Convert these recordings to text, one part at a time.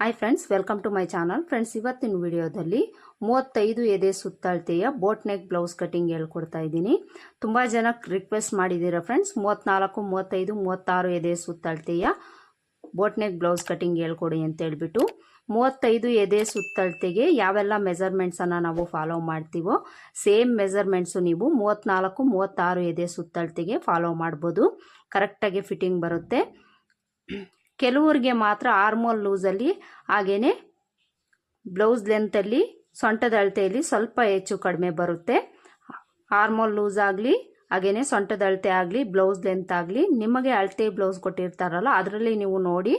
Hi friends welcome to my channel friends ಇವತ್ತಿನ ವಿಡಿಯೋದಲ್ಲಿ ಮೂವತ್ತೈದು ಎದೆ ಸುತ್ತಳತೆಯ ಬೋಟ್ ನೆಕ್ ಬ್ಲೌಸ್ ಕಟಿಂಗ್ ಹೇಳ್ಕೊಡ್ತಾ ಇದ್ದೀನಿ. ತುಂಬ ಜನ ರಿಕ್ವೆಸ್ಟ್ ಮಾಡಿದ್ದೀರಾ ಫ್ರೆಂಡ್ಸ್ ಮೂವತ್ತ್ನಾಲ್ಕು ಮೂವತ್ತೈದು, ಮೂವತ್ತಾರು ಎದೆ ಸುತ್ತಳತೆಯ ಬೋಟ್ ನೆಕ್ ಬ್ಲೌಸ್ ಕಟಿಂಗ್ ಹೇಳ್ಕೊಡಿ ಅಂತ ಹೇಳ್ಬಿಟ್ಟು, ಮೂವತ್ತೈದು ಎದೆ ಸುತ್ತಳತೆಗೆ ಯಾವೆಲ್ಲ ಮೆಜರ್ಮೆಂಟ್ಸನ್ನು ನಾವು ಫಾಲೋ ಮಾಡ್ತೀವೋ ಸೇಮ್ ಮೆಜರ್ಮೆಂಟ್ಸು ನೀವು ಮೂವತ್ತ್ನಾಲ್ಕು ಮೂವತ್ತಾರು ಎದೆ ಸುತ್ತಳತೆಗೆ ಫಾಲೋ ಮಾಡ್ಬೋದು. ಕರೆಕ್ಟಾಗಿ ಫಿಟ್ಟಿಂಗ್ ಬರುತ್ತೆ. ಕೆಲವ್ರಿಗೆ ಮಾತ್ರ ಆರ್ಮೋಲ್ ಲೂಸಲ್ಲಿ ಹಾಗೆಯೇ ಬ್ಲೌಸ್ ಲೆಂತಲ್ಲಿ ಸೊಂಟದ ಅಳತೆಯಲ್ಲಿ ಸ್ವಲ್ಪ ಹೆಚ್ಚು ಕಡಿಮೆ ಬರುತ್ತೆ. ಆರ್ಮೋಲ್ ಲೂಸ್ ಆಗಲಿ ಹಾಗೆಯೇ ಸೊಂಟದ ಅಳತೆ ಆಗಲಿ ಬ್ಲೌಸ್ ಲೆಂತ್ ಆಗಲಿ, ನಿಮಗೆ ಅಳತೆ ಬ್ಲೌಸ್ ಕೊಟ್ಟಿರ್ತಾರಲ್ಲ, ಅದರಲ್ಲಿ ನೀವು ನೋಡಿ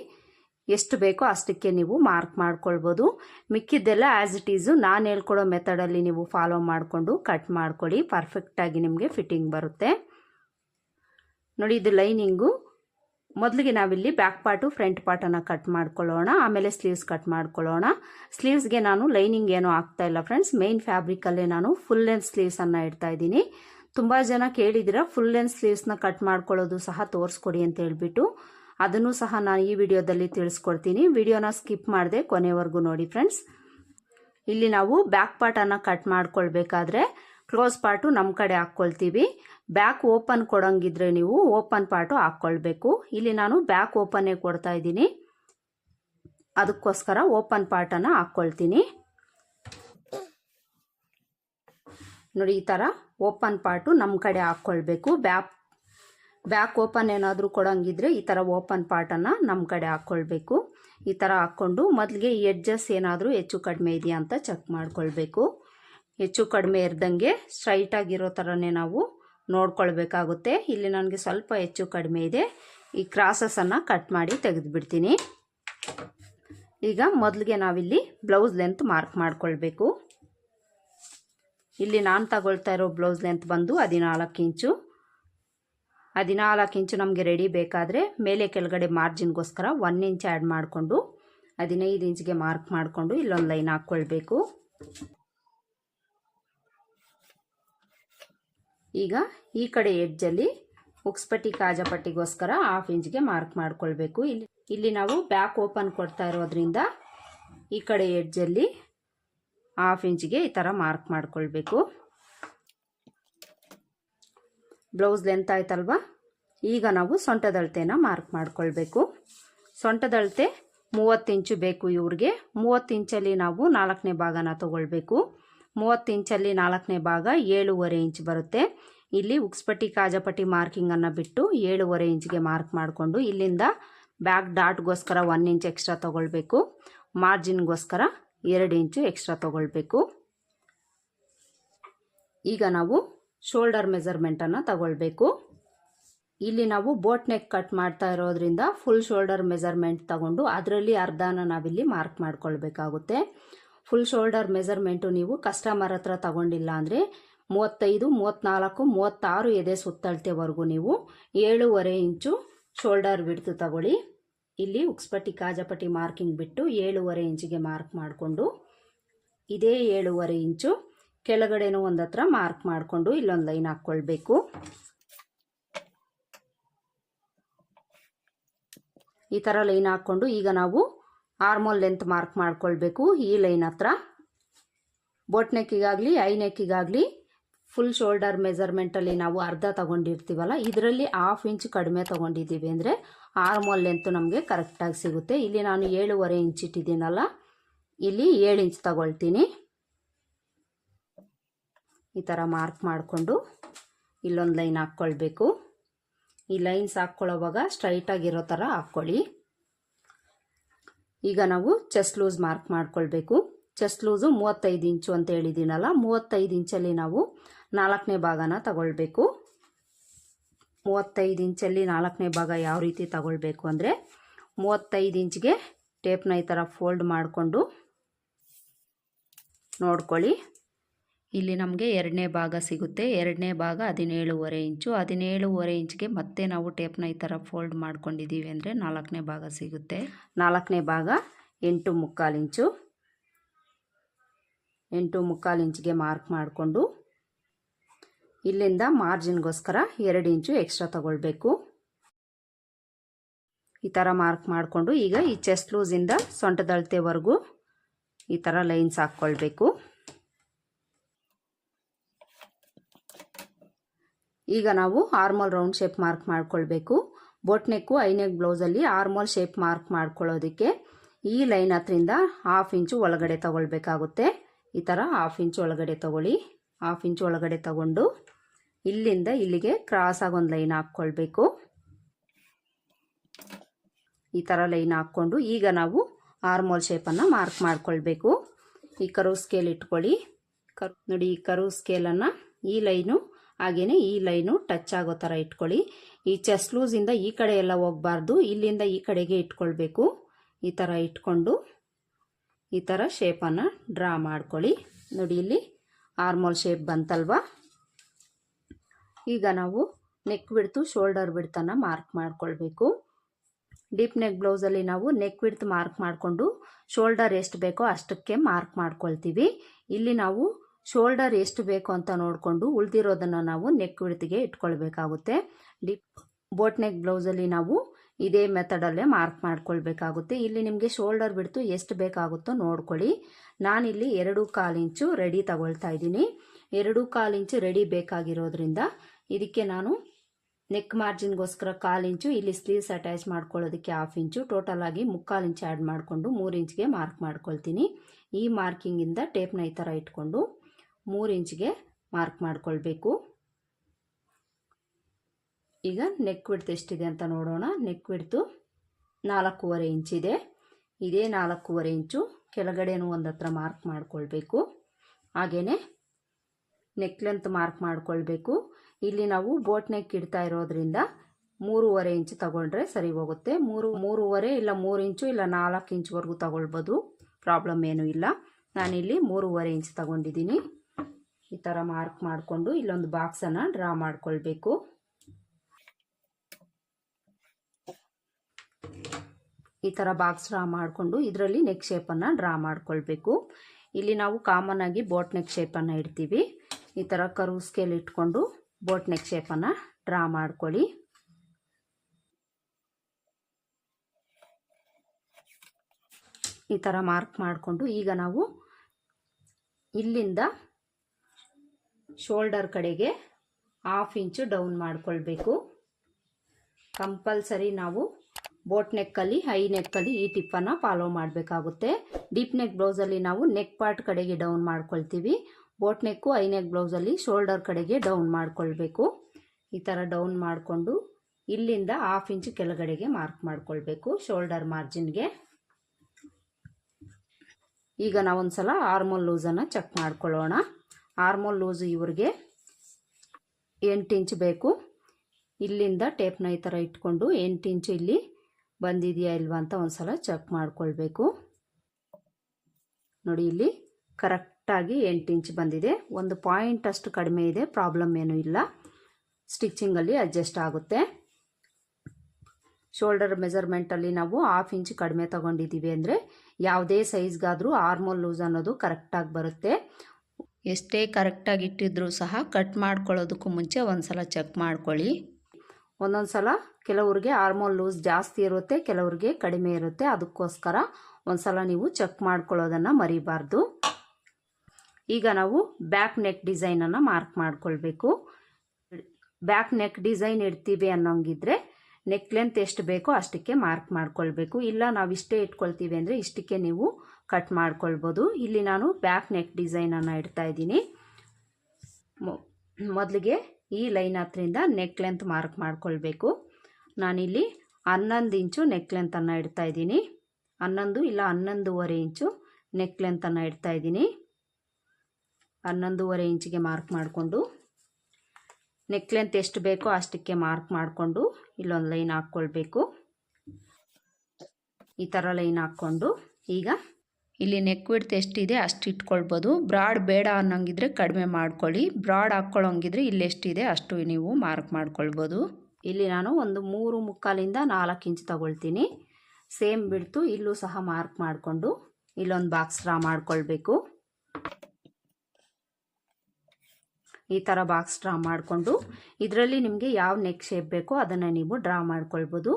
ಎಷ್ಟು ಬೇಕೋ ಅಷ್ಟಕ್ಕೆ ನೀವು ಮಾರ್ಕ್ ಮಾಡ್ಕೊಳ್ಬೋದು. ಮಿಕ್ಕಿದ್ದೆಲ್ಲ ಆ್ಯಸ್ ಇಟ್ ಈಸು ನಾನು ಹೇಳ್ಕೊಡೋ ಮೆಥಡಲ್ಲಿ ನೀವು ಫಾಲೋ ಮಾಡಿಕೊಂಡು ಕಟ್ ಮಾಡ್ಕೊಳ್ಳಿ ಪರ್ಫೆಕ್ಟಾಗಿ ನಿಮಗೆ ಫಿಟ್ಟಿಂಗ್ ಬರುತ್ತೆ. ನೋಡಿ, ಇದು ಲೈನಿಂಗು ಮೊದಲಿಗೆ ನಾವಿಲ್ಲಿ ಬ್ಯಾಕ್ ಪಾರ್ಟು ಫ್ರಂಟ್ ಪಾರ್ಟನ್ನು ಕಟ್ ಮಾಡ್ಕೊಳ್ಳೋಣ. ಆಮೇಲೆ ಸ್ಲೀವ್ಸ್ ಕಟ್ ಮಾಡ್ಕೊಳ್ಳೋಣ. ಸ್ಲೀವ್ಸ್ಗೆ ನಾನು ಲೈನಿಂಗ್ ಏನೂ ಆಗ್ತಾ ಇಲ್ಲ ಫ್ರೆಂಡ್ಸ್ ಮೇನ್ ಫ್ಯಾಬ್ರಿಕಲ್ಲೇ ನಾನು ಫುಲ್ ಲೆಂತ್ ಸ್ಲೀವ್ಸನ್ನು ಇಡ್ತಾ ಇದ್ದೀನಿ. ತುಂಬ ಜನ ಕೇಳಿದಿರ ಫುಲ್ ಲೆಂತ್ ಸ್ಲೀವ್ಸ್ನ ಕಟ್ ಮಾಡ್ಕೊಳ್ಳೋದು ಸಹ ತೋರಿಸ್ಕೊಡಿ ಅಂತ ಹೇಳ್ಬಿಟ್ಟು. ಅದನ್ನು ಸಹ ನಾನು ಈ ವಿಡಿಯೋದಲ್ಲಿ ತಿಳಿಸ್ಕೊಡ್ತೀನಿ. ವಿಡಿಯೋನ ಸ್ಕಿಪ್ ಮಾಡಿದೆ ಕೊನೆವರೆಗೂ ನೋಡಿ ಫ್ರೆಂಡ್ಸ್ ಇಲ್ಲಿ ನಾವು ಬ್ಯಾಕ್ ಪಾರ್ಟನ್ನು ಕಟ್ ಮಾಡ್ಕೊಳ್ಬೇಕಾದ್ರೆ ಕ್ಲೋಸ್ ಪಾರ್ಟು ನಮ್ಮ ಕಡೆ ಹಾಕ್ಕೊಳ್ತೀವಿ. ಬ್ಯಾಕ್ ಓಪನ್ ಕೊಡೋಂಗಿದ್ರೆ ನೀವು ಓಪನ್ ಪಾರ್ಟು ಹಾಕ್ಕೊಳ್ಬೇಕು. ಇಲ್ಲಿ ನಾನು ಬ್ಯಾಕ್ ಓಪನ್ನೇ ಕೊಡ್ತಾ ಇದ್ದೀನಿ. ಅದಕ್ಕೋಸ್ಕರ ಓಪನ್ ಪಾರ್ಟನ್ನು ಹಾಕ್ಕೊಳ್ತೀನಿ. ನೋಡಿ, ಈ ಥರ ಓಪನ್ ಪಾರ್ಟು ನಮ್ಮ ಕಡೆ ಹಾಕ್ಕೊಳ್ಬೇಕು. ಬ್ಯಾಕ್ ಬ್ಯಾಕ್ ಓಪನ್ ಏನಾದರೂ ಕೊಡೋಂಗಿದ್ರೆ ಈ ಥರ ಓಪನ್ ಪಾರ್ಟನ್ನು ನಮ್ಮ ಕಡೆ ಹಾಕ್ಕೊಳ್ಬೇಕು. ಈ ಥರ ಹಾಕ್ಕೊಂಡು ಮೊದಲಿಗೆ ಎಡ್ಜಸ್ ಏನಾದರೂ ಹೆಚ್ಚು ಕಡಿಮೆ ಇದೆಯಾ ಅಂತ ಚೆಕ್ ಮಾಡ್ಕೊಳ್ಬೇಕು. ಹೆಚ್ಚು ಕಡಿಮೆ ಇರ್ದಂಗೆ ಸ್ಟ್ರೈಟಾಗಿರೋ ಥರನೇ ನಾವು ನೋಡ್ಕೊಳ್ಬೇಕಾಗುತ್ತೆ. ಇಲ್ಲಿ ನನಗೆ ಸ್ವಲ್ಪ ಹೆಚ್ಚು ಕಡಿಮೆ ಇದೆ. ಈ ಕ್ರಾಸಸನ್ನು ಕಟ್ ಮಾಡಿ ತೆಗೆದುಬಿಡ್ತೀನಿ. ಈಗ ಮೊದಲಿಗೆ ನಾವಿಲ್ಲಿ ಬ್ಲೌಸ್ ಲೆಂತ್ ಮಾರ್ಕ್ ಮಾಡಿಕೊಳ್ಬೇಕು. ಇಲ್ಲಿ ನಾನು ತಗೊಳ್ತಾ ಇರೋ ಬ್ಲೌಸ್ ಲೆಂತ್ ಬಂದು ಹದಿನಾಲ್ಕು ಇಂಚು. ಹದಿನಾಲ್ಕು ಇಂಚು ನಮಗೆ ರೆಡಿ ಬೇಕಾದರೆ ಮೇಲೆ ಕೆಳಗಡೆ ಮಾರ್ಜಿನ್ಗೋಸ್ಕರ ಒನ್ ಇಂಚ್ ಆ್ಯಡ್ ಮಾಡಿಕೊಂಡು ಹದಿನೈದು ಇಂಚ್ಗೆ ಮಾರ್ಕ್ ಮಾಡಿಕೊಂಡು ಇಲ್ಲೊಂದು ಲೈನ್ ಹಾಕ್ಕೊಳ್ಬೇಕು. ಈಗ ಈ ಕಡೆ ಎಡ್ಜಲ್ಲಿ ಉಕ್ಸ್ಪಟ್ಟಿ ಕಾಜಪಟ್ಟಿಗೋಸ್ಕರ ಹಾಫ್ ಇಂಚ್ಗೆ ಮಾರ್ಕ್ ಮಾಡ್ಕೊಳ್ಬೇಕು. ಇಲ್ಲಿ ಇಲ್ಲಿ ನಾವು ಬ್ಯಾಕ್ ಓಪನ್ ಕೊಡ್ತಾ ಇರೋದ್ರಿಂದ ಈ ಕಡೆ ಎಡ್ಜಲ್ಲಿ ಹಾಫ್ ಇಂಚ್ಗೆ ಈ ಥರ ಮಾರ್ಕ್ ಮಾಡ್ಕೊಳ್ಬೇಕು. ಬ್ಲೌಸ್ ಲೆಂತ್ ಆಯ್ತಲ್ವ? ಈಗ ನಾವು ಸೊಂಟದಳತೆನ ಮಾರ್ಕ್ ಮಾಡ್ಕೊಳ್ಬೇಕು. ಸೊಂಟದಳತೆ ಮೂವತ್ತು ಇಂಚು ಬೇಕು ಇವ್ರಿಗೆ. ಮೂವತ್ತು ಇಂಚಲ್ಲಿ ನಾವು ನಾಲ್ಕನೇ ಭಾಗನ ತಗೊಳ್ಬೇಕು. ಮೂವತ್ತು ಇಂಚಲ್ಲಿ ನಾಲ್ಕನೇ ಭಾಗ ಏಳೂವರೆ ಇಂಚ್ ಬರುತ್ತೆ. ಇಲ್ಲಿ ಉಕ್ಸ್ಪಟ್ಟಿ ಕಾಜಪಟ್ಟಿ ಮಾರ್ಕಿಂಗನ್ನು ಬಿಟ್ಟು ಏಳೂವರೆ ಇಂಚ್ಗೆ ಮಾರ್ಕ್ ಮಾಡಿಕೊಂಡು ಇಲ್ಲಿಂದ ಬ್ಯಾಕ್ ಡಾಟ್ಗೋಸ್ಕರ ಒನ್ ಇಂಚ್ ಎಕ್ಸ್ಟ್ರಾ ತೊಗೊಳ್ಬೇಕು. ಮಾರ್ಜಿನ್ಗೋಸ್ಕರ ಎರಡು ಇಂಚು ಎಕ್ಸ್ಟ್ರಾ ತೊಗೊಳ್ಬೇಕು. ಈಗ ನಾವು ಶೋಲ್ಡರ್ ಮೆಜರ್ಮೆಂಟನ್ನು ತಗೊಳ್ಬೇಕು. ಇಲ್ಲಿ ನಾವು ಬೋಟ್ ನೆಕ್ ಕಟ್ ಮಾಡ್ತಾ ಇರೋದ್ರಿಂದ ಫುಲ್ ಶೋಲ್ಡರ್ ಮೆಜರ್ಮೆಂಟ್ ತಗೊಂಡು ಅದರಲ್ಲಿ ಅರ್ಧನ ನಾವಿಲ್ಲಿ ಮಾರ್ಕ್ ಮಾಡ್ಕೊಳ್ಬೇಕಾಗುತ್ತೆ. ಫುಲ್ ಶೋಲ್ಡರ್ ಮೆಜರ್ಮೆಂಟು ನೀವು ಕಸ್ಟಮರ್ ಹತ್ರ ತಗೊಂಡಿಲ್ಲ ಅಂದರೆ ಮೂವತ್ತೈದು ಮೂವತ್ತ್ನಾಲ್ಕು ಮೂವತ್ತಾರು ಎದೆ ಸುತ್ತಳತೆವರೆಗೂ ನೀವು ಏಳೂವರೆ ಇಂಚು ಶೋಲ್ಡರ್ ಬಿಡ್ತು ತಗೊಳ್ಳಿ. ಇಲ್ಲಿ ಉಕ್ಸ್ಪಟ್ಟಿ, ಕಾಜಪಟ್ಟಿ ಮಾರ್ಕಿಂಗ್ ಬಿಟ್ಟು ಏಳೂವರೆ ಇಂಚಿಗೆ ಮಾರ್ಕ್ ಮಾಡಿಕೊಂಡು ಇದೇ ಏಳೂವರೆ ಇಂಚು ಕೆಳಗಡೆನೂ ಒಂದು ಹತ್ರ ಮಾರ್ಕ್ ಮಾಡಿಕೊಂಡು ಇಲ್ಲೊಂದು ಲೈನ್ ಹಾಕ್ಕೊಳ್ಬೇಕು. ಈ ಥರ ಲೈನ್ ಹಾಕ್ಕೊಂಡು ಈಗ ನಾವು ಆರ್ಮೋಲ್ ಲೆಂತ್ ಮಾರ್ಕ್ ಮಾಡ್ಕೊಳ್ಬೇಕು ಈ ಲೈನ್ ಹತ್ರ. ಬೋಟ್ ನೆಕ್ಕಿಗಾಗಲಿ ಐ ನೆಕ್ಕಿಗಾಗಲಿ ಫುಲ್ ಶೋಲ್ಡರ್ ಮೆಜರ್ಮೆಂಟಲ್ಲಿ ನಾವು ಅರ್ಧ ತಗೊಂಡಿರ್ತೀವಲ್ಲ, ಇದರಲ್ಲಿ ಹಾಫ್ ಇಂಚ್ ಕಡಿಮೆ ತಗೊಂಡಿದ್ದೀವಿ ಅಂದರೆ ಆರ್ಮೋಲ್ ಲೆಂತ್ ನಮಗೆ ಕರೆಕ್ಟಾಗಿ ಸಿಗುತ್ತೆ. ಇಲ್ಲಿ ನಾನು ಏಳುವರೆ ಇಂಚ್ ಇಟ್ಟಿದ್ದೀನಲ್ಲ, ಇಲ್ಲಿ ಏಳು ಇಂಚ್ ತಗೊಳ್ತೀನಿ. ಈ ಥರ ಮಾರ್ಕ್ ಮಾಡಿಕೊಂಡು ಇಲ್ಲೊಂದು ಲೈನ್ ಹಾಕ್ಕೊಳ್ಬೇಕು. ಈ ಲೈನ್ಸ್ ಹಾಕ್ಕೊಳ್ಳೋವಾಗ ಸ್ಟ್ರೈಟಾಗಿರೋ ಥರ ಹಾಕ್ಕೊಳ್ಳಿ. ಈಗ ನಾವು ಚೆಸ್ಟ್ ಲೂಸ್ ಮಾರ್ಕ್ ಮಾಡ್ಕೊಳ್ಬೇಕು. ಚೆಸ್ಟ್ ಲೂಸು ಮೂವತ್ತೈದು ಇಂಚು ಅಂತ ಹೇಳಿದ್ದೀನಲ್ಲ, ಮೂವತ್ತೈದು ಇಂಚಲ್ಲಿ ನಾವು ನಾಲ್ಕನೇ ಭಾಗನ ತಗೊಳ್ಬೇಕು. ಮೂವತ್ತೈದು ಇಂಚಲ್ಲಿ ನಾಲ್ಕನೇ ಭಾಗ ಯಾವ ರೀತಿ ತಗೊಳ್ಬೇಕು ಅಂದರೆ ಮೂವತ್ತೈದು ಇಂಚ್ಗೆ ಟೇಪ್ನ ಈ ಥರ ಫೋಲ್ಡ್ ಮಾಡಿಕೊಂಡು ನೋಡ್ಕೊಳ್ಳಿ. ಇಲ್ಲಿ ನಮಗೆ ಎರಡನೇ ಭಾಗ ಸಿಗುತ್ತೆ. ಎರಡನೇ ಭಾಗ ಹದಿನೇಳುವರೆ ಇಂಚು. ಹದಿನೇಳುವರೆ ಇಂಚ್ಗೆ ಮತ್ತೆ ನಾವು ಟೇಪ್ನ ಈ ಥರ ಫೋಲ್ಡ್ ಮಾಡ್ಕೊಂಡಿದ್ದೀವಿ ಅಂದರೆ ನಾಲ್ಕನೇ ಭಾಗ ಸಿಗುತ್ತೆ. ನಾಲ್ಕನೇ ಭಾಗ ಎಂಟು ಮುಕ್ಕಾಲು ಇಂಚು. ಎಂಟು ಮುಕ್ಕಾಲು ಇಂಚ್ಗೆ ಮಾರ್ಕ್ ಮಾಡಿಕೊಂಡು ಇಲ್ಲಿಂದ ಮಾರ್ಜಿನ್ಗೋಸ್ಕರ ಎರಡು ಇಂಚು ಎಕ್ಸ್ಟ್ರಾ ತಗೊಳ್ಬೇಕು. ಈ ಥರ ಮಾರ್ಕ್ ಮಾಡಿಕೊಂಡು ಈಗ ಈ ಚೆಸ್ಟ್ ಲೂಸಿಂದ ಸೊಂಟದಳತೆವರೆಗೂ ಈ ಥರ ಲೈನ್ಸ್ ಹಾಕ್ಕೊಳ್ಬೇಕು. ಈಗ ನಾವು ಆರ್ಮಲ್ ರೌಂಡ್ ಶೇಪ್ ಮಾರ್ಕ್ ಮಾಡ್ಕೊಳ್ಬೇಕು. ಬೋಟ್ ನೆಕ್ಕು ಐನೆಕ್ ಬ್ಲೌಸಲ್ಲಿ ಆರ್ಮಲ್ ಶೇಪ್ ಮಾರ್ಕ್ ಮಾಡ್ಕೊಳ್ಳೋದಕ್ಕೆ ಈ ಲೈನ್ ಹತ್ರಿಂದ ಹಾಫ್ ಇಂಚು ಒಳಗಡೆ ತಗೊಳ್ಬೇಕಾಗುತ್ತೆ. ಈ ಥರ ಹಾಫ್ ಇಂಚು ಒಳಗಡೆ ತಗೊಳ್ಳಿ. ಹಾಫ್ ಇಂಚು ಒಳಗಡೆ ತಗೊಂಡು ಇಲ್ಲಿಂದ ಇಲ್ಲಿಗೆ ಕ್ರಾಸಾಗಿ ಒಂದು ಲೈನ್ ಹಾಕ್ಕೊಳ್ಬೇಕು. ಈ ಥರ ಲೈನ್ ಹಾಕ್ಕೊಂಡು ಈಗ ನಾವು ಆರ್ಮೋಲ್ ಶೇಪನ್ನು ಮಾರ್ಕ್ ಮಾಡ್ಕೊಳ್ಬೇಕು. ಈ ಕರು ಸ್ಕೇಲ್ ಇಟ್ಕೊಳ್ಳಿ. ಕರ್ ನೋಡಿ, ಈ ಕರು ಸ್ಕೇಲನ್ನು ಈ ಲೈನು ಹಾಗೆಯೇ ಈ ಲೈನು ಟಚ್ ಆಗೋ ಥರ ಇಟ್ಕೊಳ್ಳಿ. ಈ ಚೆಸ್ಟ್ ಲೂಸಿಂದ ಈ ಕಡೆ ಎಲ್ಲ ಹೋಗಬಾರ್ದು. ಇಲ್ಲಿಂದ ಈ ಕಡೆಗೆ ಇಟ್ಕೊಳ್ಬೇಕು. ಈ ಥರ ಇಟ್ಕೊಂಡು ಈ ಥರ ಶೇಪನ್ನು ಡ್ರಾ ಮಾಡ್ಕೊಳ್ಳಿ. ನೋಡಿ, ಇಲ್ಲಿ ಆರ್ಮೋಲ್ ಶೇಪ್ ಬಂತಲ್ವಾ? ಈಗ ನಾವು ನೆಕ್ ಬಿಡ್ತು ಶೋಲ್ಡರ್ ಬಿಡ್ತನ್ನು ಮಾರ್ಕ್ ಮಾಡ್ಕೊಳ್ಬೇಕು. ಡೀಪ್ ನೆಕ್ ಬ್ಲೌಸಲ್ಲಿ ನಾವು ನೆಕ್ ವಿಡ್ತ್ ಮಾರ್ಕ್ ಮಾಡಿಕೊಂಡು ಶೋಲ್ಡರ್ ಎಷ್ಟು ಬೇಕೋ ಅಷ್ಟಕ್ಕೆ ಮಾರ್ಕ್ ಮಾಡ್ಕೊಳ್ತೀವಿ. ಇಲ್ಲಿ ನಾವು ಶೋಲ್ಡರ್ ಎಷ್ಟು ಬೇಕು ಅಂತ ನೋಡಿಕೊಂಡು ಉಳಿದಿರೋದನ್ನು ನಾವು ನೆಕ್ ವಿಡ್ತಿಗೆ ಇಟ್ಕೊಳ್ಬೇಕಾಗುತ್ತೆ. ಡಿಪ್ ಬೋಟ್ ನೆಕ್ ಬ್ಲೌಸಲ್ಲಿ ನಾವು ಇದೇ ಮೆಥಡಲ್ಲೇ ಮಾರ್ಕ್ ಮಾಡ್ಕೊಳ್ಬೇಕಾಗುತ್ತೆ. ಇಲ್ಲಿ ನಿಮಗೆ ಶೋಲ್ಡರ್ ಬಿಡ್ತು ಎಷ್ಟು ಬೇಕಾಗುತ್ತೋ ನೋಡ್ಕೊಳ್ಳಿ. ನಾನಿಲ್ಲಿ ಎರಡು ಕಾಲು ಇಂಚು ರೆಡಿ ತಗೊಳ್ತಾ ಇದ್ದೀನಿ. ಎರಡು ಕಾಲು ಇಂಚು ರೆಡಿ ಬೇಕಾಗಿರೋದ್ರಿಂದ ಇದಕ್ಕೆ ನಾನು ನೆಕ್ ಮಾರ್ಜಿನ್ಗೋಸ್ಕರ ಕಾಲು ಇಂಚು, ಇಲ್ಲಿ ಸ್ಲೀವ್ಸ್ ಅಟ್ಯಾಚ್ ಮಾಡ್ಕೊಳ್ಳೋದಕ್ಕೆ ಹಾಫ್ ಇಂಚು ಟೋಟಲ್ ಆಗಿ ಮುಕ್ಕಾಲು ಇಂಚು ಆ್ಯಡ್ ಮಾಡಿಕೊಂಡು ಮೂರು ಇಂಚ್ಗೆ ಮಾರ್ಕ್ ಮಾಡ್ಕೊಳ್ತೀನಿ. ಈ ಮಾರ್ಕಿಂಗಿಂದ ಟೇಪ್ನ ಈ ಥರ ಇಟ್ಕೊಂಡು ಮೂರು ಇಂಚ್ಗೆ ಮಾರ್ಕ್ ಮಾಡಿಕೊಳ್ಬೇಕು. ಈಗ ನೆಕ್ ಬಿಡ್ತು ಎಷ್ಟಿದೆ ಅಂತ ನೋಡೋಣ. ನೆಕ್ ಬಿಡ್ತು ನಾಲ್ಕೂವರೆ ಇಂಚಿದೆ ಇದೇ. ನಾಲ್ಕೂವರೆ ಇಂಚು ಕೆಳಗಡೆನೂ ಒಂದು ಹತ್ರ ಮಾರ್ಕ್ ಮಾಡಿಕೊಳ್ಬೇಕು. ಹಾಗೆಯೇ ನೆಕ್ ಲೆಂತ್ ಮಾರ್ಕ್ ಮಾಡಿಕೊಳ್ಬೇಕು. ಇಲ್ಲಿ ನಾವು ಬೋಟ್ ನೆಕ್ ಇಡ್ತಾ ಇರೋದ್ರಿಂದ ಮೂರುವರೆ ಇಂಚು ತಗೊಂಡ್ರೆ ಸರಿ ಹೋಗುತ್ತೆ. ಮೂರು, ಮೂರುವರೆ ಇಲ್ಲ ಮೂರು ಇಂಚು ಇಲ್ಲ ನಾಲ್ಕು ಇಂಚ್ವರೆಗೂ ತಗೊಳ್ಬೋದು. ಪ್ರಾಬ್ಲಮ್ ಏನೂ ಇಲ್ಲ. ನಾನಿಲ್ಲಿ ಮೂರುವರೆ ಇಂಚ್ ತಗೊಂಡಿದ್ದೀನಿ. ಈ ಥರ ಮಾರ್ಕ್ ಮಾಡಿಕೊಂಡು ಇಲ್ಲೊಂದು ಬಾಕ್ಸನ್ನು ಡ್ರಾ ಮಾಡಿಕೊಳ್ಬೇಕು. ಈ ಥರ ಬಾಕ್ಸ್ ಡ್ರಾ ಮಾಡಿಕೊಂಡು ಇದರಲ್ಲಿ ನೆಕ್ ಶೇಪನ್ನು ಡ್ರಾ ಮಾಡಿಕೊಳ್ಬೇಕು. ಇಲ್ಲಿ ನಾವು ಕಾಮನ್ ಆಗಿ ಬೋಟ್ ನೆಕ್ ಶೇಪನ್ನು ಇಡ್ತೀವಿ. ಈ ಥರ ಕರು ಸ್ಕೇಲ್ ಇಟ್ಕೊಂಡು ಬೋಟ್ ನೆಕ್ ಶೇಪನ್ನು ಡ್ರಾ ಮಾಡ್ಕೊಳ್ಳಿ. ಈ ಥರ ಮಾರ್ಕ್ ಮಾಡಿಕೊಂಡು ಈಗ ನಾವು ಇಲ್ಲಿಂದ ಶೋಲ್ಡರ್ ಕಡೆಗೆ ಹಾಫ್ ಇಂಚು ಡೌನ್ ಮಾಡಿಕೊಳ್ಬೇಕು. ಕಂಪಲ್ಸರಿ ನಾವು ಬೋಟ್ ನೆಕ್ಕಲ್ಲಿ ಹೈ ನೆಕ್ಕಲ್ಲಿ ಈ ಟಿಪ್ಪನ್ನು ಫಾಲೋ ಮಾಡಬೇಕಾಗುತ್ತೆ. ಡೀಪ್ ನೆಕ್ ಬ್ಲೌಸಲ್ಲಿ ನಾವು ನೆಕ್ ಪಾರ್ಟ್ ಕಡೆಗೆ ಡೌನ್ ಮಾಡ್ಕೊಳ್ತೀವಿ. ಬೋಟ್ ನೆಕ್ಕು ಐ ನೆಕ್ ಬ್ಲೌಸಲ್ಲಿ ಶೋಲ್ಡರ್ ಕಡೆಗೆ ಡೌನ್ ಮಾಡ್ಕೊಳ್ಬೇಕು. ಈ ಥರ ಡೌನ್ ಮಾಡಿಕೊಂಡು ಇಲ್ಲಿಂದ ಹಾಫ್ ಇಂಚು ಕೆಳಗಡೆಗೆ ಮಾರ್ಕ್ ಮಾಡ್ಕೊಳ್ಬೇಕು ಶೋಲ್ಡರ್ ಮಾರ್ಜಿನ್ಗೆ ಈಗ ನಾವೊಂದು ಸಲ ಆರ್ಮೋಲ್ ಲೂಸನ್ನು ಚೆಕ್ ಮಾಡ್ಕೊಳ್ಳೋಣ. ಆರ್ಮೋಲ್ ಲೂಸು ಇವ್ರಿಗೆ ಎಂಟು ಇಂಚ್ ಬೇಕು. ಇಲ್ಲಿಂದ ಟೇಪ್ನ ಈ ಥರ ಇಟ್ಕೊಂಡು ಎಂಟು ಇಂಚು ಇಲ್ಲಿ ಬಂದಿದೆಯಾ ಇಲ್ವಾ ಅಂತ ಒಂದು ಸಲ ಚೆಕ್ ಮಾಡ್ಕೊಳ್ಬೇಕು. ನೋಡಿ, ಇಲ್ಲಿ ಕರೆಕ್ಟಾಗಿ ಎಂಟು ಇಂಚ್ ಬಂದಿದೆ. ಒಂದು ಪಾಯಿಂಟ್ ಅಷ್ಟು ಕಡಿಮೆ ಇದೆ, ಪ್ರಾಬ್ಲಮ್ ಏನೂ ಇಲ್ಲ. ಸ್ಟಿಚಿಂಗಲ್ಲಿ ಅಡ್ಜಸ್ಟ್ ಆಗುತ್ತೆ. ಶೋಲ್ಡರ್ ಮೆಜರ್ಮೆಂಟಲ್ಲಿ ನಾವು ಹಾಫ್ ಇಂಚ್ ಕಡಿಮೆ ತಗೊಂಡಿದ್ದೀವಿ ಅಂದರೆ ಯಾವುದೇ ಸೈಜ್ಗಾದರೂ ಆರ್ಮೋಲ್ ಲೂಸ್ ಅನ್ನೋದು ಕರೆಕ್ಟಾಗಿ ಬರುತ್ತೆ. ಎಷ್ಟೇ ಕರೆಕ್ಟಾಗಿ ಇಟ್ಟಿದ್ರೂ ಸಹ ಕಟ್ ಮಾಡ್ಕೊಳ್ಳೋದಕ್ಕೂ ಮುಂಚೆ ಒಂದು ಸಲ ಚೆಕ್ ಮಾಡ್ಕೊಳ್ಳಿ. ಒಂದೊಂದು ಸಲ ಕೆಲವ್ರಿಗೆ ಹಾರ್ಮೋನ್ ಲೂಸ್ ಜಾಸ್ತಿ ಇರುತ್ತೆ, ಕೆಲವ್ರಿಗೆ ಕಡಿಮೆ ಇರುತ್ತೆ. ಅದಕ್ಕೋಸ್ಕರ ಒಂದು ಸಲ ನೀವು ಚೆಕ್ ಮಾಡ್ಕೊಳ್ಳೋದನ್ನು ಮರಿಬಾರ್ದು. ಈಗ ನಾವು ಬ್ಯಾಕ್ ನೆಕ್ ಡಿಸೈನನ್ನು ಮಾರ್ಕ್ ಮಾಡ್ಕೊಳ್ಬೇಕು. ಬ್ಯಾಕ್ ನೆಕ್ ಡಿಸೈನ್ ಇಡ್ತೀವಿ ಅನ್ನೋಂಗಿದ್ರೆ ನೆಕ್ ಲೆಂತ್ ಎಷ್ಟು ಬೇಕೋ ಅಷ್ಟಕ್ಕೆ ಮಾರ್ಕ್ ಮಾಡ್ಕೊಳ್ಬೇಕು. ಇಲ್ಲ ನಾವು ಇಷ್ಟೇ ಇಟ್ಕೊಳ್ತೀವಿ ಅಂದರೆ ಇಷ್ಟಕ್ಕೆ ನೀವು ಕಟ್ ಮಾಡ್ಕೊಳ್ಬೋದು. ಇಲ್ಲಿ ನಾನು ಬ್ಯಾಕ್ ನೆಕ್ ಡಿಸೈನನ್ನು ಇಡ್ತಾ ಇದ್ದೀನಿ. ಮೊದಲಿಗೆ ಈ ಲೈನ್ ಹತ್ರಿಂದ ನೆಕ್ ಲೆಂತ್ ಮಾರ್ಕ್ ಮಾಡ್ಕೊಳ್ಬೇಕು. ನಾನಿಲ್ಲಿ ಹನ್ನೊಂದು ಇಂಚು ನೆಕ್ ಲೆಂತನ್ನು ಇಡ್ತಾ ಇದ್ದೀನಿ. ಹನ್ನೊಂದು ಇಲ್ಲ ಹನ್ನೊಂದೂವರೆ ಇಂಚು ನೆಕ್ ಲೆಂತನ್ನು ಇಡ್ತಾ ಇದ್ದೀನಿ. ಹನ್ನೊಂದೂವರೆ ಇಂಚಿಗೆ ಮಾರ್ಕ್ ಮಾಡಿಕೊಂಡು ನೆಕ್ ಲೆಂತ್ ಎಷ್ಟು ಬೇಕೋ ಅಷ್ಟಕ್ಕೆ ಮಾರ್ಕ್ ಮಾಡಿಕೊಂಡು ಇಲ್ಲೊಂದು ಲೈನ್ ಹಾಕ್ಕೊಳ್ಬೇಕು. ಈ ಥರ ಲೈನ್ ಹಾಕ್ಕೊಂಡು ಈಗ ಇಲ್ಲಿ ನೆಕ್ ವಿಡ್ತ್ ಎಷ್ಟಿದೆ ಅಷ್ಟು ಇಟ್ಕೊಳ್ಬೋದು. ಬ್ರಾಡ್ ಬೇಡ ಅನ್ನೋಂಗಿದ್ರೆ ಕಡಿಮೆ ಮಾಡ್ಕೊಳ್ಳಿ. ಬ್ರಾಡ್ ಹಾಕ್ಕೊಳ್ಳೋಂಗಿದ್ರೆ ಇಲ್ಲಿ ಎಷ್ಟಿದೆ ಅಷ್ಟು ನೀವು ಮಾರ್ಕ್ ಮಾಡ್ಕೊಳ್ಬೋದು. ಇಲ್ಲಿ ನಾನು ಒಂದು ಮೂರು ಮುಕ್ಕಾಲಿಂದ ನಾಲ್ಕು ಇಂಚ್ ತಗೊಳ್ತೀನಿ. ಸೇಮ್ ಬಿಡ್ತು ಇಲ್ಲೂ ಸಹ ಮಾರ್ಕ್ ಮಾಡಿಕೊಂಡು ಇಲ್ಲೊಂದು ಬಾಕ್ಸ್ ಡ್ರಾ ಮಾಡ್ಕೊಳ್ಬೇಕು. ಈ ಥರ ಬಾಕ್ಸ್ ಡ್ರಾ ಮಾಡಿಕೊಂಡು ಇದರಲ್ಲಿ ನಿಮಗೆ ಯಾವ ನೆಕ್ ಶೇಪ್ ಬೇಕೋ ಅದನ್ನು ನೀವು ಡ್ರಾ ಮಾಡ್ಕೊಳ್ಬೋದು.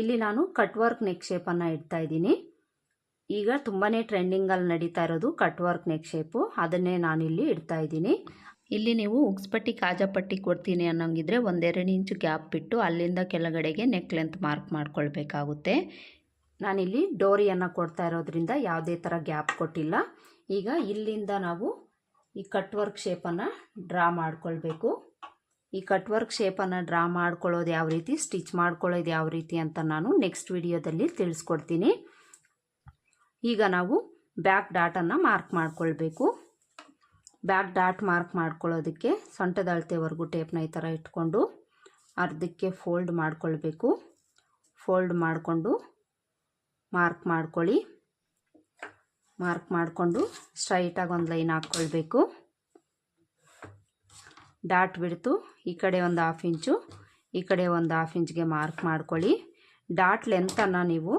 ಇಲ್ಲಿ ನಾನು ಕಟ್ ವರ್ಕ್ ನೆಕ್ ಶೇಪನ್ನು ಇಡ್ತಾ ಇದ್ದೀನಿ. ಈಗ ತುಂಬಾ ಟ್ರೆಂಡಿಂಗಲ್ಲಿ ನಡೀತಾ ಇರೋದು ಕಟ್ ವರ್ಕ್ ನೆಕ್ ಶೇಪು ಅದನ್ನೇ ನಾನಿಲ್ಲಿ ಇಡ್ತಾ ಇದ್ದೀನಿ. ಇಲ್ಲಿ ನೀವು ಉಕ್ಸ್ಪಟ್ಟಿ ಕಾಜಾಪಟ್ಟಿ ಕೊಡ್ತೀನಿ ಅನ್ನೋಂಗಿದ್ರೆ ಒಂದೆರಡು ಇಂಚು ಗ್ಯಾಪ್ ಬಿಟ್ಟು ಅಲ್ಲಿಂದ ಕೆಳಗಡೆಗೆ ನೆಕ್ ಲೆಂತ್ ಮಾರ್ಕ್ ಮಾಡ್ಕೊಳ್ಬೇಕಾಗುತ್ತೆ. ನಾನಿಲ್ಲಿ ಡೋರಿಯನ್ನು ಕೊಡ್ತಾ ಇರೋದ್ರಿಂದ ಯಾವುದೇ ಥರ ಗ್ಯಾಪ್ ಕೊಟ್ಟಿಲ್ಲ. ಈಗ ಇಲ್ಲಿಂದ ನಾವು ಈ ಕಟ್ ವರ್ಕ್ ಶೇಪನ್ನು ಡ್ರಾ ಮಾಡ್ಕೊಳ್ಬೇಕು. ಈ ಕಟ್ ವರ್ಕ್ ಶೇಪನ್ನು ಡ್ರಾ ಮಾಡ್ಕೊಳ್ಳೋದು ಯಾವ ರೀತಿ ಸ್ಟಿಚ್ ಮಾಡ್ಕೊಳ್ಳೋದು ಯಾವ ರೀತಿ ಅಂತ ನಾನು ನೆಕ್ಸ್ಟ್ ವಿಡಿಯೋದಲ್ಲಿ ತಿಳಿಸ್ಕೊಡ್ತೀನಿ. ಈಗ ನಾವು ಬ್ಯಾಕ್ ಡಾಟನ್ನು ಮಾರ್ಕ್ ಮಾಡ್ಕೊಳ್ಬೇಕು. ಬ್ಯಾಕ್ ಡಾಟ್ ಮಾರ್ಕ್ ಮಾಡ್ಕೊಳ್ಳೋದಕ್ಕೆ ಸೊಂಟದ ಅಳತೆವರೆಗೂ ಟೇಪ್ನ ಈ ಥರ ಇಟ್ಕೊಂಡು ಅರ್ಧಕ್ಕೆ ಫೋಲ್ಡ್ ಮಾಡ್ಕೊಳ್ಬೇಕು. ಫೋಲ್ಡ್ ಮಾಡಿಕೊಂಡು ಮಾರ್ಕ್ ಮಾಡ್ಕೊಳ್ಳಿ. ಮಾರ್ಕ್ ಮಾಡಿಕೊಂಡು ಸ್ಟ್ರೈಟಾಗಿ ಒಂದು ಲೈನ್ ಹಾಕ್ಕೊಳ್ಬೇಕು. ಡಾಟ್ ಬಿಡ್ತು. ಈ ಕಡೆ ಒಂದು ಹಾಫ್ ಇಂಚು ಈ ಕಡೆ ಒಂದು ಹಾಫ್ ಇಂಚ್ಗೆ ಮಾರ್ಕ್ ಮಾಡ್ಕೊಳ್ಳಿ. ಡಾಟ್ ಲೆಂತನ್ನು ನೀವು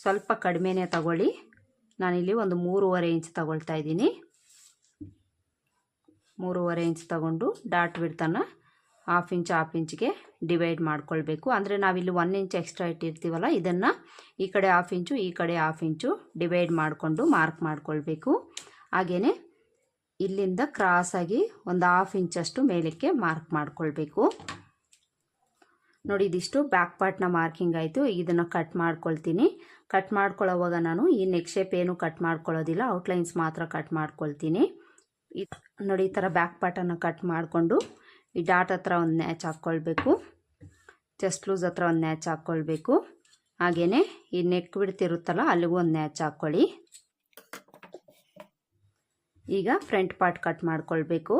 ಸ್ವಲ್ಪ ಕಡಿಮೆನೇ ತಗೊಳ್ಳಿ. ನಾನಿಲ್ಲಿ ಒಂದು ಮೂರುವರೆ ಇಂಚ್ ತಗೊಳ್ತಾ ಇದ್ದೀನಿ. ಮೂರುವರೆ ಇಂಚ್ ತಗೊಂಡು ಡಾಟ್ ಬಿಡ್ತನ್ನು ಹಾಫ್ ಇಂಚ್, ಹಾಫ್ ಇಂಚ್ಗೆ ಡಿವೈಡ್ ಮಾಡ್ಕೊಳ್ಬೇಕು. ಅಂದರೆ ನಾವಿಲ್ಲಿ ಒನ್ ಇಂಚ್ ಎಕ್ಸ್ಟ್ರಾ ಇಟ್ಟಿರ್ತೀವಲ್ಲ, ಇದನ್ನು ಈ ಕಡೆ ಹಾಫ್ ಇಂಚು, ಈ ಕಡೆ ಹಾಫ್ ಇಂಚು ಡಿವೈಡ್ ಮಾಡಿಕೊಂಡು ಮಾರ್ಕ್ ಮಾಡ್ಕೊಳ್ಬೇಕು. ಹಾಗೆಯೇ ಇಲ್ಲಿಂದ ಕ್ರಾಸಾಗಿ ಒಂದು ಹಾಫ್ ಇಂಚಷ್ಟು ಮೇಲಕ್ಕೆ ಮಾರ್ಕ್ ಮಾಡ್ಕೊಳ್ಬೇಕು. ನೋಡಿ, ಇದಿಷ್ಟು ಬ್ಯಾಕ್ ಪಾರ್ಟ್ನ ಮಾರ್ಕಿಂಗ್ ಆಯಿತು. ಇದನ್ನು ಕಟ್ ಮಾಡ್ಕೊಳ್ತೀನಿ. ಕಟ್ ಮಾಡ್ಕೊಳ್ಳೋವಾಗ ನಾನು ಈ ನೆಕ್ ಶೇಪ್ ಏನು ಕಟ್ ಮಾಡ್ಕೊಳ್ಳೋದಿಲ್ಲ. ಔಟ್ಲೈನ್ಸ್ ಮಾತ್ರ ಕಟ್ ಮಾಡ್ಕೊಳ್ತೀನಿ. ನೋಡಿ, ಈ ಥರ ಬ್ಯಾಕ್ ಪಾರ್ಟನ್ನು ಕಟ್ ಮಾಡಿಕೊಂಡು ಈ ಡಾಟ್ ಹತ್ರ ಒಂದು ನ್ಯಾಚ್ ಹಾಕ್ಕೊಳ್ಬೇಕು. ಚೆಸ್ಟ್ ಲೂಸ್ ಹತ್ರ ಒಂದು ನ್ಯಾಚ್ ಹಾಕ್ಕೊಳ್ಬೇಕು. ಹಾಗೆಯೇ ಈ ನೆಕ್ ಬಿಡ್ತಿರುತ್ತಲ್ಲ ಅಲ್ಲಿಗೂ ಒಂದು ನ್ಯಾಚ್ ಹಾಕ್ಕೊಳ್ಳಿ. ಈಗ ಫ್ರಂಟ್ ಪಾರ್ಟ್ ಕಟ್ ಮಾಡ್ಕೊಳ್ಬೇಕು.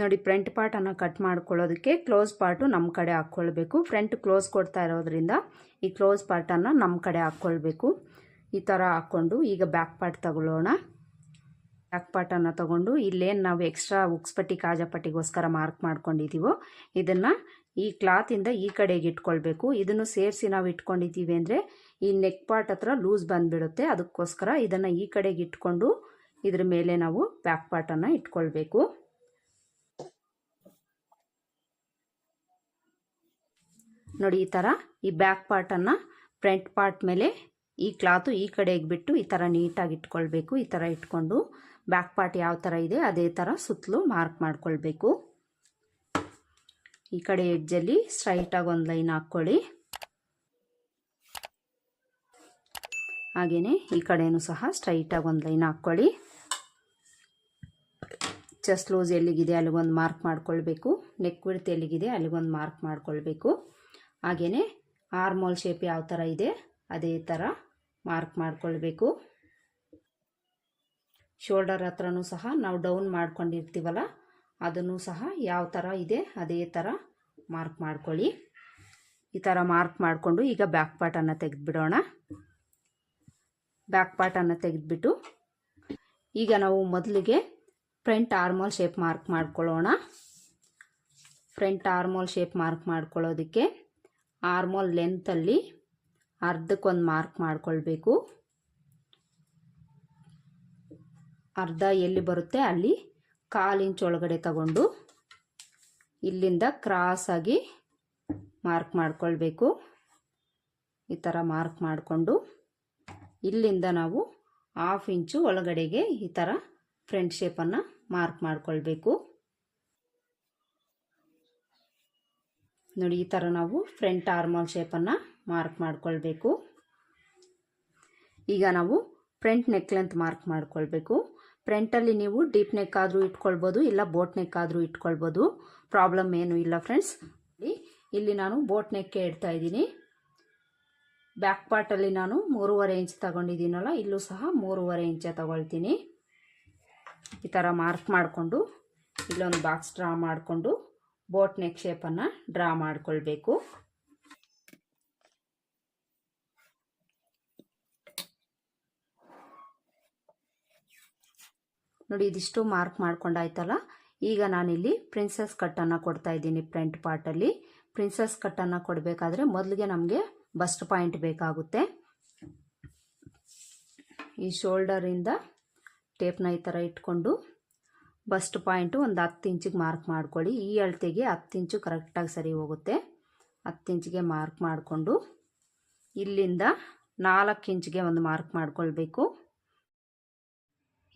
ನೋಡಿ, ಫ್ರಂಟ್ ಪಾರ್ಟನ್ನು ಕಟ್ ಮಾಡ್ಕೊಳ್ಳೋದಕ್ಕೆ ಕ್ಲೋಸ್ ಪಾರ್ಟು ನಮ್ಮ ಕಡೆ ಹಾಕ್ಕೊಳ್ಬೇಕು. ಫ್ರಂಟ್ ಕ್ಲೋಸ್ ಕೊಡ್ತಾ ಇರೋದ್ರಿಂದ ಈ ಕ್ಲೋಸ್ ಪಾರ್ಟನ್ನು ನಮ್ಮ ಕಡೆ ಹಾಕ್ಕೊಳ್ಬೇಕು. ಈ ಥರ ಹಾಕ್ಕೊಂಡು ಈಗ ಬ್ಯಾಕ್ ಪಾರ್ಟ್ ತಗೊಳ್ಳೋಣ. ಬ್ಯಾಕ್ ಪಾರ್ಟನ್ನು ತಗೊಂಡು ಇಲ್ಲೇನು ನಾವು ಎಕ್ಸ್ಟ್ರಾ ಉಕ್ಸ್ಪಟ್ಟಿ ಕಾಜಾಪಟ್ಟಿಗೋಸ್ಕರ ಮಾರ್ಕ್ ಮಾಡ್ಕೊಂಡಿದ್ದೀವೋ ಇದನ್ನು ಈ ಕ್ಲಾತಿಂದ ಈ ಕಡೆಗೆ ಇಟ್ಕೊಳ್ಬೇಕು. ಇದನ್ನು ಸೇರಿಸಿ ನಾವು ಇಟ್ಕೊಂಡಿದ್ದೀವಿ ಅಂದರೆ ಈ ನೆಕ್ ಪಾರ್ಟ್ ಹತ್ರ ಲೂಸ್ ಬಂದುಬಿಡುತ್ತೆ. ಅದಕ್ಕೋಸ್ಕರ ಇದನ್ನು ಈ ಕಡೆಗೆ ಇಟ್ಕೊಂಡು ಇದ್ರ ಮೇಲೆ ನಾವು ಬ್ಯಾಕ್ ಪಾರ್ಟನ್ನು ಇಟ್ಕೊಳ್ಬೇಕು. ನೋಡಿ, ಈ ಥರ ಈ ಬ್ಯಾಕ್ ಪಾರ್ಟನ್ನು ಫ್ರಂಟ್ ಪಾರ್ಟ್ ಮೇಲೆ ಈ ಕ್ಲಾತು ಈ ಕಡೆಗೆ ಬಿಟ್ಟು ಈ ಥರ ನೀಟಾಗಿ ಇಟ್ಕೊಳ್ಬೇಕು. ಈ ಥರ ಇಟ್ಕೊಂಡು ಬ್ಯಾಕ್ ಪಾರ್ಟ್ ಯಾವ ಥರ ಇದೆ ಅದೇ ಥರ ಸುತ್ತಲೂ ಮಾರ್ಕ್ ಮಾಡ್ಕೊಳ್ಬೇಕು. ಈ ಕಡೆ ಎಡ್ಜಲ್ಲಿ ಸ್ಟ್ರೈಟಾಗಿ ಒಂದು ಲೈನ್ ಹಾಕ್ಕೊಳ್ಳಿ. ಹಾಗೆಯೇ ಈ ಕಡೆಯೂ ಸಹ ಸ್ಟ್ರೈಟಾಗಿ ಒಂದು ಲೈನ್ ಹಾಕ್ಕೊಳ್ಳಿ. ಚೆಸ್ಟ್ ಲೂಸ್ ಎಲ್ಲಿಗಿದೆ ಅಲ್ಲಿಗೊಂದು ಮಾರ್ಕ್ ಮಾಡ್ಕೊಳ್ಬೇಕು. ನೆಕ್ ವಿಡ್ತ್ ಎಲ್ಲಿಗಿದೆ ಅಲ್ಲಿಗೊಂದು ಮಾರ್ಕ್ ಮಾಡ್ಕೊಳ್ಬೇಕು. ಹಾಗೆಯೇ ಆರ್ಮೋಲ್ ಶೇಪ್ ಯಾವ ಥರ ಇದೆ, ಅದೇ ಥರ ಮಾರ್ಕ್ ಮಾಡಿಕೊಳ್ಬೇಕು. ಶೋಲ್ಡರ್ ಹತ್ರನೂ ಸಹ ನಾವು ಡೌನ್ ಮಾಡ್ಕೊಂಡಿರ್ತೀವಲ್ಲ, ಅದನ್ನು ಸಹ ಯಾವ ಥರ ಇದೆ, ಅದೇ ಥರ ಮಾರ್ಕ್ ಮಾಡ್ಕೊಳ್ಳಿ. ಈ ಥರ ಮಾರ್ಕ್ ಮಾಡಿಕೊಂಡು ಈಗ ಬ್ಯಾಕ್ ಪಾರ್ಟನ್ನು ತೆಗೆದುಬಿಡೋಣ. ಬ್ಯಾಕ್ ಪಾರ್ಟನ್ನು ತೆಗೆದುಬಿಟ್ಟು ಈಗ ನಾವು ಮೊದಲಿಗೆ ಫ್ರಂಟ್ ಆರ್ಮೋಲ್ ಶೇಪ್ ಮಾರ್ಕ್ ಮಾಡ್ಕೊಳ್ಳೋಣ. ಫ್ರಂಟ್ ಆರ್ಮೋಲ್ ಶೇಪ್ ಮಾರ್ಕ್ ಮಾಡ್ಕೊಳ್ಳೋದಕ್ಕೆ ಆರ್ಮೋಲ್ ಲೆಂತಲ್ಲಿ ಅರ್ಧಕ್ಕೊಂದು ಮಾರ್ಕ್ ಮಾಡಿಕೊಳ್ಬೇಕು. ಅರ್ಧ ಎಲ್ಲಿ ಬರುತ್ತೆ? ಅಲ್ಲಿ ಕಾಲು ಇಂಚ್ ಒಳಗಡೆ ತಗೊಂಡು ಇಲ್ಲಿಂದ ಕ್ರಾಸಾಗಿ ಮಾರ್ಕ್ ಮಾಡಿಕೊಳ್ಬೇಕು. ಈ ಥರ ಮಾರ್ಕ್ ಮಾಡಿಕೊಂಡು ಇಲ್ಲಿಂದ ನಾವು ಹಾಫ್ ಇಂಚು ಒಳಗಡೆಗೆ ಈ ಥರ ಫ್ರಂಟ್ ಶೇಪನ್ನು ಮಾರ್ಕ್ ಮಾಡ್ಕೊಳ್ಬೇಕು. ನೋಡಿ, ಈ ಥರ ನಾವು ಫ್ರಂಟ್ ಆರ್ಮಲ್ ಶೇಪನ್ನು ಮಾರ್ಕ್ ಮಾಡಿಕೊಳ್ಬೇಕು. ಈಗ ನಾವು ಫ್ರಂಟ್ ನೆಕ್ ಲೆಂತ್ ಮಾರ್ಕ್ ಮಾಡಿಕೊಳ್ಬೇಕು. ಫ್ರಂಟಲ್ಲಿ ನೀವು ಡೀಪ್ ನೆಕ್ ಆದರೂ ಇಟ್ಕೊಳ್ಬೋದು, ಇಲ್ಲ ಬೋಟ್ ನೆಕ್ ಆದರೂ ಇಟ್ಕೊಳ್ಬೋದು. ಪ್ರಾಬ್ಲಮ್ ಏನೂ ಇಲ್ಲ ಫ್ರೆಂಡ್ಸ್ ಇಲ್ಲಿ ನಾನು ಬೋಟ್ ನೆಕ್ಕೆ ಇಡ್ತಾ ಇದ್ದೀನಿ. ಬ್ಯಾಕ್ ಪಾರ್ಟಲ್ಲಿ ನಾನು ಮೂರುವರೆ ಇಂಚ್ ತಗೊಂಡಿದ್ದೀನಲ್ಲ, ಇಲ್ಲೂ ಸಹ ಮೂರುವರೆ ಇಂಚೆ ತಗೊಳ್ತೀನಿ. ಈ ಥರ ಮಾರ್ಕ್ ಮಾಡಿಕೊಂಡು, ಇಲ್ಲೊಂದು ಬಾಕ್ಸ್ ಡ್ರಾ ಮಾಡಿಕೊಂಡು ಬೋಟ್ ನೆಕ್ ಶೇಪನ್ನು ಡ್ರಾ ಮಾಡಿಕೊಳ್ಬೇಕು. ನೋಡಿ, ಇದಿಷ್ಟು ಮಾರ್ಕ್ ಮಾಡ್ಕೊಂಡಾಯ್ತಲ್ಲ? ಈಗ ನಾನಿಲ್ಲಿ ಪ್ರಿನ್ಸಸ್ ಕಟ್ಟನ್ನು ಕೊಡ್ತಾ ಇದ್ದೀನಿ ಫ್ರಂಟ್ ಪಾರ್ಟಲ್ಲಿ. ಪ್ರಿನ್ಸಸ್ ಕಟ್ಟನ್ನು ಕೊಡಬೇಕಾದ್ರೆ ಮೊದಲಿಗೆ ನಮಗೆ ಬಸ್ಟ್ ಪಾಯಿಂಟ್ ಬೇಕಾಗುತ್ತೆ. ಈ ಶೋಲ್ಡರಿಂದ ಟೇಪ್ನ ಈ ಥರ ಇಟ್ಕೊಂಡು ಬಸ್ಟ್ ಪಾಯಿಂಟು ಒಂದು ಹತ್ತು ಇಂಚಿಗೆ ಮಾರ್ಕ್ ಮಾಡ್ಕೊಳ್ಳಿ. ಈ ಅಳತೆಗೆ ಹತ್ತು ಇಂಚು ಕರೆಕ್ಟಾಗಿ ಸರಿ ಹೋಗುತ್ತೆ. ಹತ್ತು ಇಂಚಿಗೆ ಮಾರ್ಕ್ ಮಾಡಿಕೊಂಡು ಇಲ್ಲಿಂದ ನಾಲ್ಕು ಇಂಚಿಗೆ ಒಂದು ಮಾರ್ಕ್ ಮಾಡಿಕೊಳ್ಬೇಕು.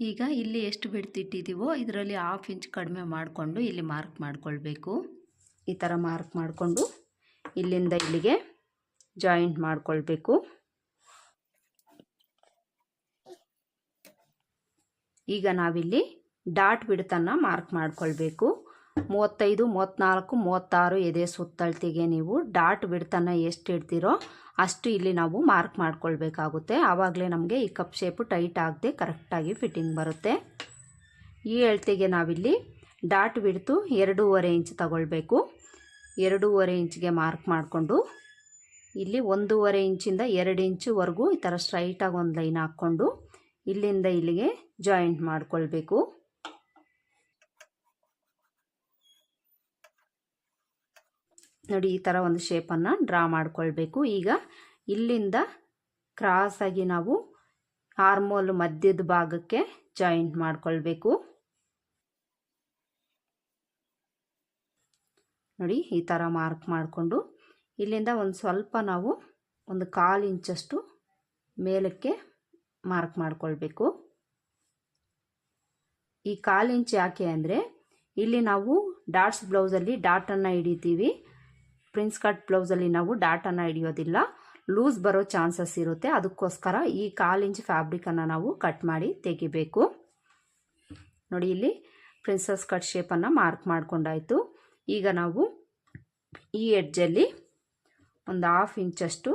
ಈಗ ಇಲ್ಲಿ ಎಷ್ಟು ಬಿಡ್ತಿಟ್ಟಿದ್ದೀವೋ ಇದರಲ್ಲಿ ಹಾಫ್ ಇಂಚ್ ಕಡಿಮೆ ಮಾಡಿಕೊಂಡು ಇಲ್ಲಿ ಮಾರ್ಕ್ ಮಾಡಿಕೊಳ್ಬೇಕು. ಈ ಥರ ಮಾರ್ಕ್ ಮಾಡಿಕೊಂಡು ಇಲ್ಲಿಂದ ಇಲ್ಲಿಗೆ ಜಾಯಿಂಟ್ ಮಾಡಿಕೊಳ್ಬೇಕು. ಈಗ ನಾವಿಲ್ಲಿ ಡಾಟ್ ಬಿಡ್ತನ್ನು ಮಾರ್ಕ್ ಮಾಡಿಕೊಳ್ಬೇಕು. ಮೂವತ್ತೈದು ಮೂವತ್ತ್ನಾಲ್ಕು ಮೂವತ್ತಾರು ಎದೆ ಸುತ್ತಳತೆಗೆ ನೀವು ಡಾಟ್ ಬಿಡ್ತನ್ನು ಎಷ್ಟು ಇಡ್ತೀರೋ ಅಷ್ಟು ಇಲ್ಲಿ ನಾವು ಮಾರ್ಕ್ ಮಾಡ್ಕೊಳ್ಬೇಕಾಗುತ್ತೆ. ಆವಾಗಲೇ ನಮಗೆ ಈ ಕಪ್ ಶೇಪು ಟೈಟ್ ಆಗದೆ ಕರೆಕ್ಟಾಗಿ ಫಿಟ್ಟಿಂಗ್ ಬರುತ್ತೆ. ಈ ಅಳತೆಗೆ ನಾವಿಲ್ಲಿ ಡಾಟ್ ಬಿಡ್ತು ಎರಡೂವರೆ ಇಂಚ್ ತಗೊಳ್ಬೇಕು. ಎರಡೂವರೆ ಇಂಚ್ಗೆ ಮಾರ್ಕ್ ಮಾಡಿಕೊಂಡು ಇಲ್ಲಿ ಒಂದೂವರೆ ಇಂಚಿಂದ ಎರಡು ಇಂಚುವರೆಗೂ ಈ ಥರ ಸ್ಟ್ರೈಟಾಗಿ ಒಂದು ಲೈನ್ ಹಾಕ್ಕೊಂಡು ಇಲ್ಲಿಂದ ಇಲ್ಲಿಗೆ ಜಾಯಿಂಟ್ ಮಾಡಿಕೊಳ್ಬೇಕು. ನೋಡಿ, ಈ ಥರ ಒಂದು ಶೇಪನ್ನು ಡ್ರಾ ಮಾಡಿಕೊಳ್ಬೇಕು. ಈಗ ಇಲ್ಲಿಂದ ಕ್ರಾಸಾಗಿ ನಾವು ಆರ್ಮೋಲ್ ಮಧ್ಯದ ಭಾಗಕ್ಕೆ ಜಾಯಿಂಟ್ ಮಾಡಿಕೊಳ್ಬೇಕು. ನೋಡಿ, ಈ ಥರ ಮಾರ್ಕ್ ಮಾಡಿಕೊಂಡು ಇಲ್ಲಿಂದ ಒಂದು ಸ್ವಲ್ಪ ನಾವು ಒಂದು ಕಾಲು ಇಂಚಷ್ಟು ಮೇಲಕ್ಕೆ ಮಾರ್ಕ್ ಮಾಡಿಕೊಳ್ಬೇಕು. ಈ ಕಾಲು ಇಂಚ್ ಯಾಕೆ ಅಂದರೆ ಇಲ್ಲಿ ನಾವು ಡಾಟ್ಸ್ ಬ್ಲೌಸಲ್ಲಿ ಡಾಟನ್ನು ಹಿಡಿತೀವಿ. ಪ್ರಿನ್ಸ್ ಕಟ್ ಬ್ಲೌಸಲ್ಲಿ ನಾವು ಡಾಟನ್ನು ಹಿಡಿಯೋದಿಲ್ಲ. ಲೂಸ್ ಬರೋ ಚಾನ್ಸಸ್ ಇರುತ್ತೆ. ಅದಕ್ಕೋಸ್ಕರ ಈ ಕಾಲು ಇಂಚ್ ಫ್ಯಾಬ್ರಿಕನ್ನು ನಾವು ಕಟ್ ಮಾಡಿ ತೆಗಿಬೇಕು. ನೋಡಿ, ಇಲ್ಲಿ ಪ್ರಿನ್ಸಸ್ ಕಟ್ ಶೇಪನ್ನು ಮಾರ್ಕ್ ಮಾಡ್ಕೊಂಡಾಯಿತು. ಈಗ ನಾವು ಈ ಎಡ್ಜಲ್ಲಿ ಒಂದು ಹಾಫ್ ಇಂಚಷ್ಟು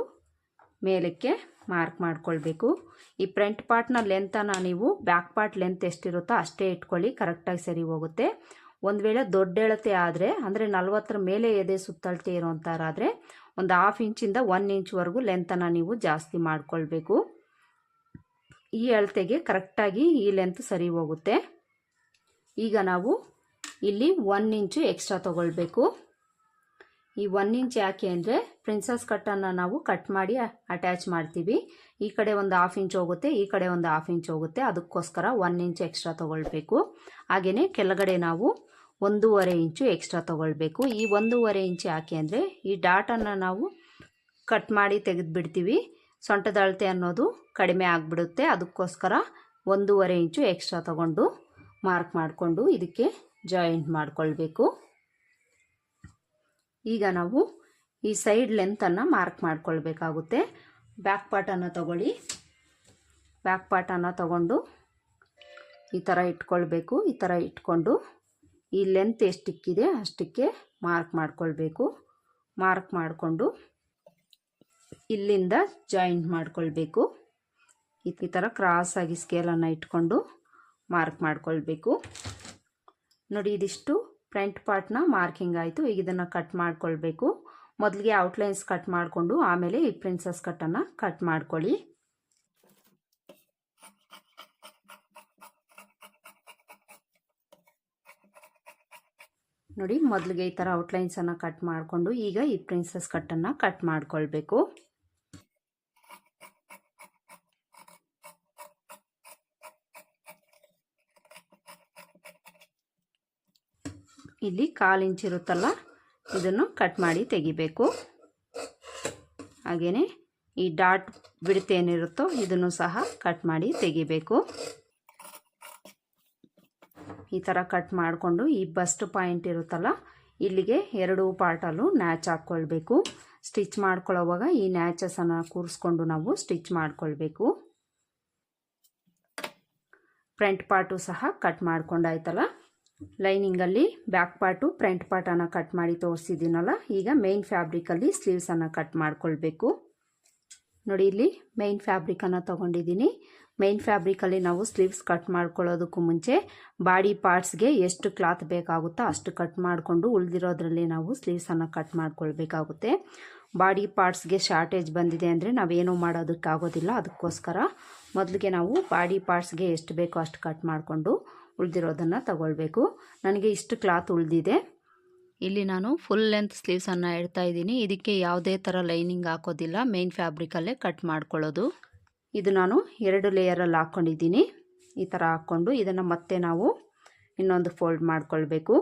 ಮೇಲಕ್ಕೆ ಮಾರ್ಕ್ ಮಾಡ್ಕೊಳ್ಬೇಕು. ಈ ಫ್ರಂಟ್ ಪಾರ್ಟ್ನ ಲೆಂತನ್ನು ನೀವು ಬ್ಯಾಕ್ ಪಾರ್ಟ್ ಲೆಂತ್ ಎಷ್ಟಿರುತ್ತೋ ಅಷ್ಟೇ ಇಟ್ಕೊಳ್ಳಿ. ಕರೆಕ್ಟಾಗಿ ಸರಿ ಹೋಗುತ್ತೆ. ಒಂದು ವೇಳೆ ದೊಡ್ಡ ಎಳತೆ ಆದರೆ, ಅಂದರೆ ನಲವತ್ತರ ಮೇಲೆ ಎದೆ ಸುತ್ತಳತೆ ಇರೋಂಥರಾದರೆ ಒಂದು ಹಾಫ್ ಇಂಚಿಂದ ಒನ್ ಇಂಚ್ವರೆಗೂ ಲೆಂತನ್ನು ನೀವು ಜಾಸ್ತಿ ಮಾಡಿಕೊಳ್ಬೇಕು. ಈ ಅಳತೆಗೆ ಕರೆಕ್ಟಾಗಿ ಈ ಲೆಂತ್ ಸರಿ ಹೋಗುತ್ತೆ. ಈಗ ನಾವು ಇಲ್ಲಿ ಒನ್ ಇಂಚು ಎಕ್ಸ್ಟ್ರಾ ತೊಗೊಳ್ಬೇಕು. ಈ ಒನ್ ಇಂಚ್ ಯಾಕೆ ಅಂದರೆ ಪ್ರಿನ್ಸಸ್ ಕಟ್ಟನ್ನು ನಾವು ಕಟ್ ಮಾಡಿ ಅಟ್ಯಾಚ್ ಮಾಡ್ತೀವಿ. ಈ ಕಡೆ ಒಂದು ಹಾಫ್ ಇಂಚ್ ಹೋಗುತ್ತೆ, ಈ ಕಡೆ ಒಂದು ಹಾಫ್ ಇಂಚ್ ಹೋಗುತ್ತೆ. ಅದಕ್ಕೋಸ್ಕರ ಒನ್ ಇಂಚ್ ಎಕ್ಸ್ಟ್ರಾ ತೊಗೊಳ್ಬೇಕು. ಹಾಗೆಯೇ ಕೆಳಗಡೆ ನಾವು ಒಂದೂವರೆ ಇಂಚು ಎಕ್ಸ್ಟ್ರಾ ತೊಗೊಳ್ಬೇಕು. ಈ ಒಂದೂವರೆ ಇಂಚು ಯಾಕೆ ಅಂದರೆ ಈ ಡಾಟನ್ನು ನಾವು ಕಟ್ ಮಾಡಿ ತೆಗೆದುಬಿಡ್ತೀವಿ. ಸೊಂಟದ ಅಳತೆ ಅನ್ನೋದು ಕಡಿಮೆ ಆಗಿಬಿಡುತ್ತೆ. ಅದಕ್ಕೋಸ್ಕರ ಒಂದೂವರೆ ಇಂಚು ಎಕ್ಸ್ಟ್ರಾ ತೊಗೊಂಡು ಮಾರ್ಕ್ ಮಾಡಿಕೊಂಡು ಇದಕ್ಕೆ ಜಾಯಿಂಟ್ ಮಾಡಿಕೊಳ್ಬೇಕು. ಈಗ ನಾವು ಈ ಸೈಡ್ ಲೆಂತನ್ನು ಮಾರ್ಕ್ ಮಾಡ್ಕೊಳ್ಬೇಕಾಗುತ್ತೆ. ಬ್ಯಾಕ್ ಪಾರ್ಟನ್ನು ತಗೊಳ್ಳಿ. ಬ್ಯಾಕ್ ಪಾರ್ಟನ್ನು ತಗೊಂಡು ಈ ಥರ ಇಟ್ಕೊಳ್ಬೇಕು. ಈ ಥರ ಇಟ್ಕೊಂಡು ಈ ಲೆಂತ್ ಎಷ್ಟಿಕ್ಕಿದೆ ಅಷ್ಟಕ್ಕೆ ಮಾರ್ಕ್ ಮಾಡ್ಕೊಳ್ಬೇಕು. ಮಾರ್ಕ್ ಮಾಡಿಕೊಂಡು ಇಲ್ಲಿಂದ ಜಾಯಿಂಟ್ ಮಾಡ್ಕೊಳ್ಬೇಕು. ಈ ಥರ ಕ್ರಾಸಾಗಿ ಸ್ಕೇಲನ್ನು ಇಟ್ಕೊಂಡು ಮಾರ್ಕ್ ಮಾಡ್ಕೊಳ್ಬೇಕು. ನೋಡಿ, ಇದಿಷ್ಟು ಫ್ರಂಟ್ ಪಾರ್ಟ್ನ ಮಾರ್ಕಿಂಗ್ ಆಯಿತು. ಈಗ ಇದನ್ನು ಕಟ್ ಮಾಡ್ಕೊಳ್ಬೇಕು. ಮೊದಲಿಗೆ ಔಟ್ಲೈನ್ಸ್ ಕಟ್ ಮಾಡಿಕೊಂಡು ಆಮೇಲೆ ಈ ಪ್ರಿನ್ಸಸ್ ಕಟ್ಟನ್ನು ಕಟ್ ಮಾಡ್ಕೊಳ್ಳಿ. ನೋಡಿ, ಮೊದಲಿಗೆ ಈ ಥರ ಔಟ್ಲೈನ್ಸನ್ನು ಕಟ್ ಮಾಡಿಕೊಂಡು ಈಗ ಈ ಪ್ರಿನ್ಸಸ್ ಕಟ್ಟನ್ನು ಕಟ್ ಮಾಡಿಕೊಳ್ಬೇಕು. ಇಲ್ಲಿ ಕಾಲು ಇಂಚ್ ಇರುತ್ತಲ್ಲ, ಇದನ್ನು ಕಟ್ ಮಾಡಿ ತೆಗಿಬೇಕು. ಹಾಗೆಯೇ ಈ ಡಾಟ್ ಬಿಡುತ್ತೇನಿರುತ್ತೋ ಇದನ್ನು ಸಹ ಕಟ್ ಮಾಡಿ ತೆಗಿಬೇಕು. ಈ ಥರ ಕಟ್ ಮಾಡಿಕೊಂಡು ಈ ಬಸ್ಟ್ ಪಾಯಿಂಟ್ ಇರುತ್ತಲ್ಲ, ಇಲ್ಲಿಗೆ ಎರಡು ಪಾರ್ಟಲ್ಲೂ ನ್ಯಾಚ್ ಹಾಕ್ಕೊಳ್ಬೇಕು. ಸ್ಟಿಚ್ ಮಾಡ್ಕೊಳ್ಳೋವಾಗ ಈ ನ್ಯಾಚಸನ್ನು ಕೂರಿಸ್ಕೊಂಡು ನಾವು ಸ್ಟಿಚ್ ಮಾಡ್ಕೊಳ್ಬೇಕು. ಫ್ರಂಟ್ ಪಾರ್ಟು ಸಹ ಕಟ್ ಮಾಡ್ಕೊಂಡಾಯ್ತಲ್ಲ? ಲೈನಿಂಗಲ್ಲಿ ಬ್ಯಾಕ್ ಪಾರ್ಟು ಫ್ರಂಟ್ ಪಾರ್ಟನ್ನು ಕಟ್ ಮಾಡಿ ತೋರಿಸಿದ್ದೀನಲ್ಲ, ಈಗ ಮೇನ್ ಫ್ಯಾಬ್ರಿಕಲ್ಲಿ ಸ್ಲೀವ್ಸನ್ನು ಕಟ್ ಮಾಡ್ಕೊಳ್ಬೇಕು. ನೋಡಿ ಇಲ್ಲಿ ಮೇನ್ ಫ್ಯಾಬ್ರಿಕನ್ನು ತೊಗೊಂಡಿದ್ದೀನಿ. ಮೇನ್ ಫ್ಯಾಬ್ರಿಕಲ್ಲಿ ನಾವು ಸ್ಲೀವ್ಸ್ ಕಟ್ ಮಾಡ್ಕೊಳ್ಳೋದಕ್ಕೂ ಮುಂಚೆ ಬಾಡಿ ಪಾರ್ಟ್ಸ್ಗೆ ಎಷ್ಟು ಕ್ಲಾತ್ ಬೇಕಾಗುತ್ತೋ ಅಷ್ಟು ಕಟ್ ಮಾಡಿಕೊಂಡು ಉಳಿದಿರೋದ್ರಲ್ಲಿ ನಾವು ಸ್ಲೀವ್ಸನ್ನು ಕಟ್ ಮಾಡ್ಕೊಳ್ಬೇಕಾಗುತ್ತೆ. ಬಾಡಿ ಪಾರ್ಟ್ಸ್ಗೆ ಶಾರ್ಟೇಜ್ ಬಂದಿದೆ ಅಂದರೆ ನಾವೇನೂ ಮಾಡೋದಕ್ಕಾಗೋದಿಲ್ಲ. ಅದಕ್ಕೋಸ್ಕರ ಮೊದಲಿಗೆ ನಾವು ಬಾಡಿ ಪಾರ್ಟ್ಸ್ಗೆ ಎಷ್ಟು ಬೇಕೋ ಅಷ್ಟು ಕಟ್ ಮಾಡಿಕೊಂಡು ಉಳಿದಿರೋದನ್ನು ತಗೊಳ್ಬೇಕು. ನನಗೆ ಇಷ್ಟು ಕ್ಲಾತ್ ಉಳಿದಿದೆ. ಇಲ್ಲಿ ನಾನು ಫುಲ್ ಲೆಂತ್ ಸ್ಲೀವ್ಸನ್ನು ಇಡ್ತಾ ಇದ್ದೀನಿ. ಇದಕ್ಕೆ ಯಾವುದೇ ಥರ ಲೈನಿಂಗ್ ಹಾಕೋದಿಲ್ಲ. ಮೇನ್ ಫ್ಯಾಬ್ರಿಕಲ್ಲೇ ಕಟ್ ಮಾಡ್ಕೊಳ್ಳೋದು. ಇದು ನಾನು ಎರಡು ಲೇಯರಲ್ಲಿ ಹಾಕ್ಕೊಂಡಿದ್ದೀನಿ ಈ ಥರ ಹಾಕ್ಕೊಂಡು ಇದನ್ನು ಮತ್ತೆ ನಾವು ಇನ್ನೊಂದು ಫೋಲ್ಡ್ ಮಾಡಿಕೊಳ್ಬೇಕು.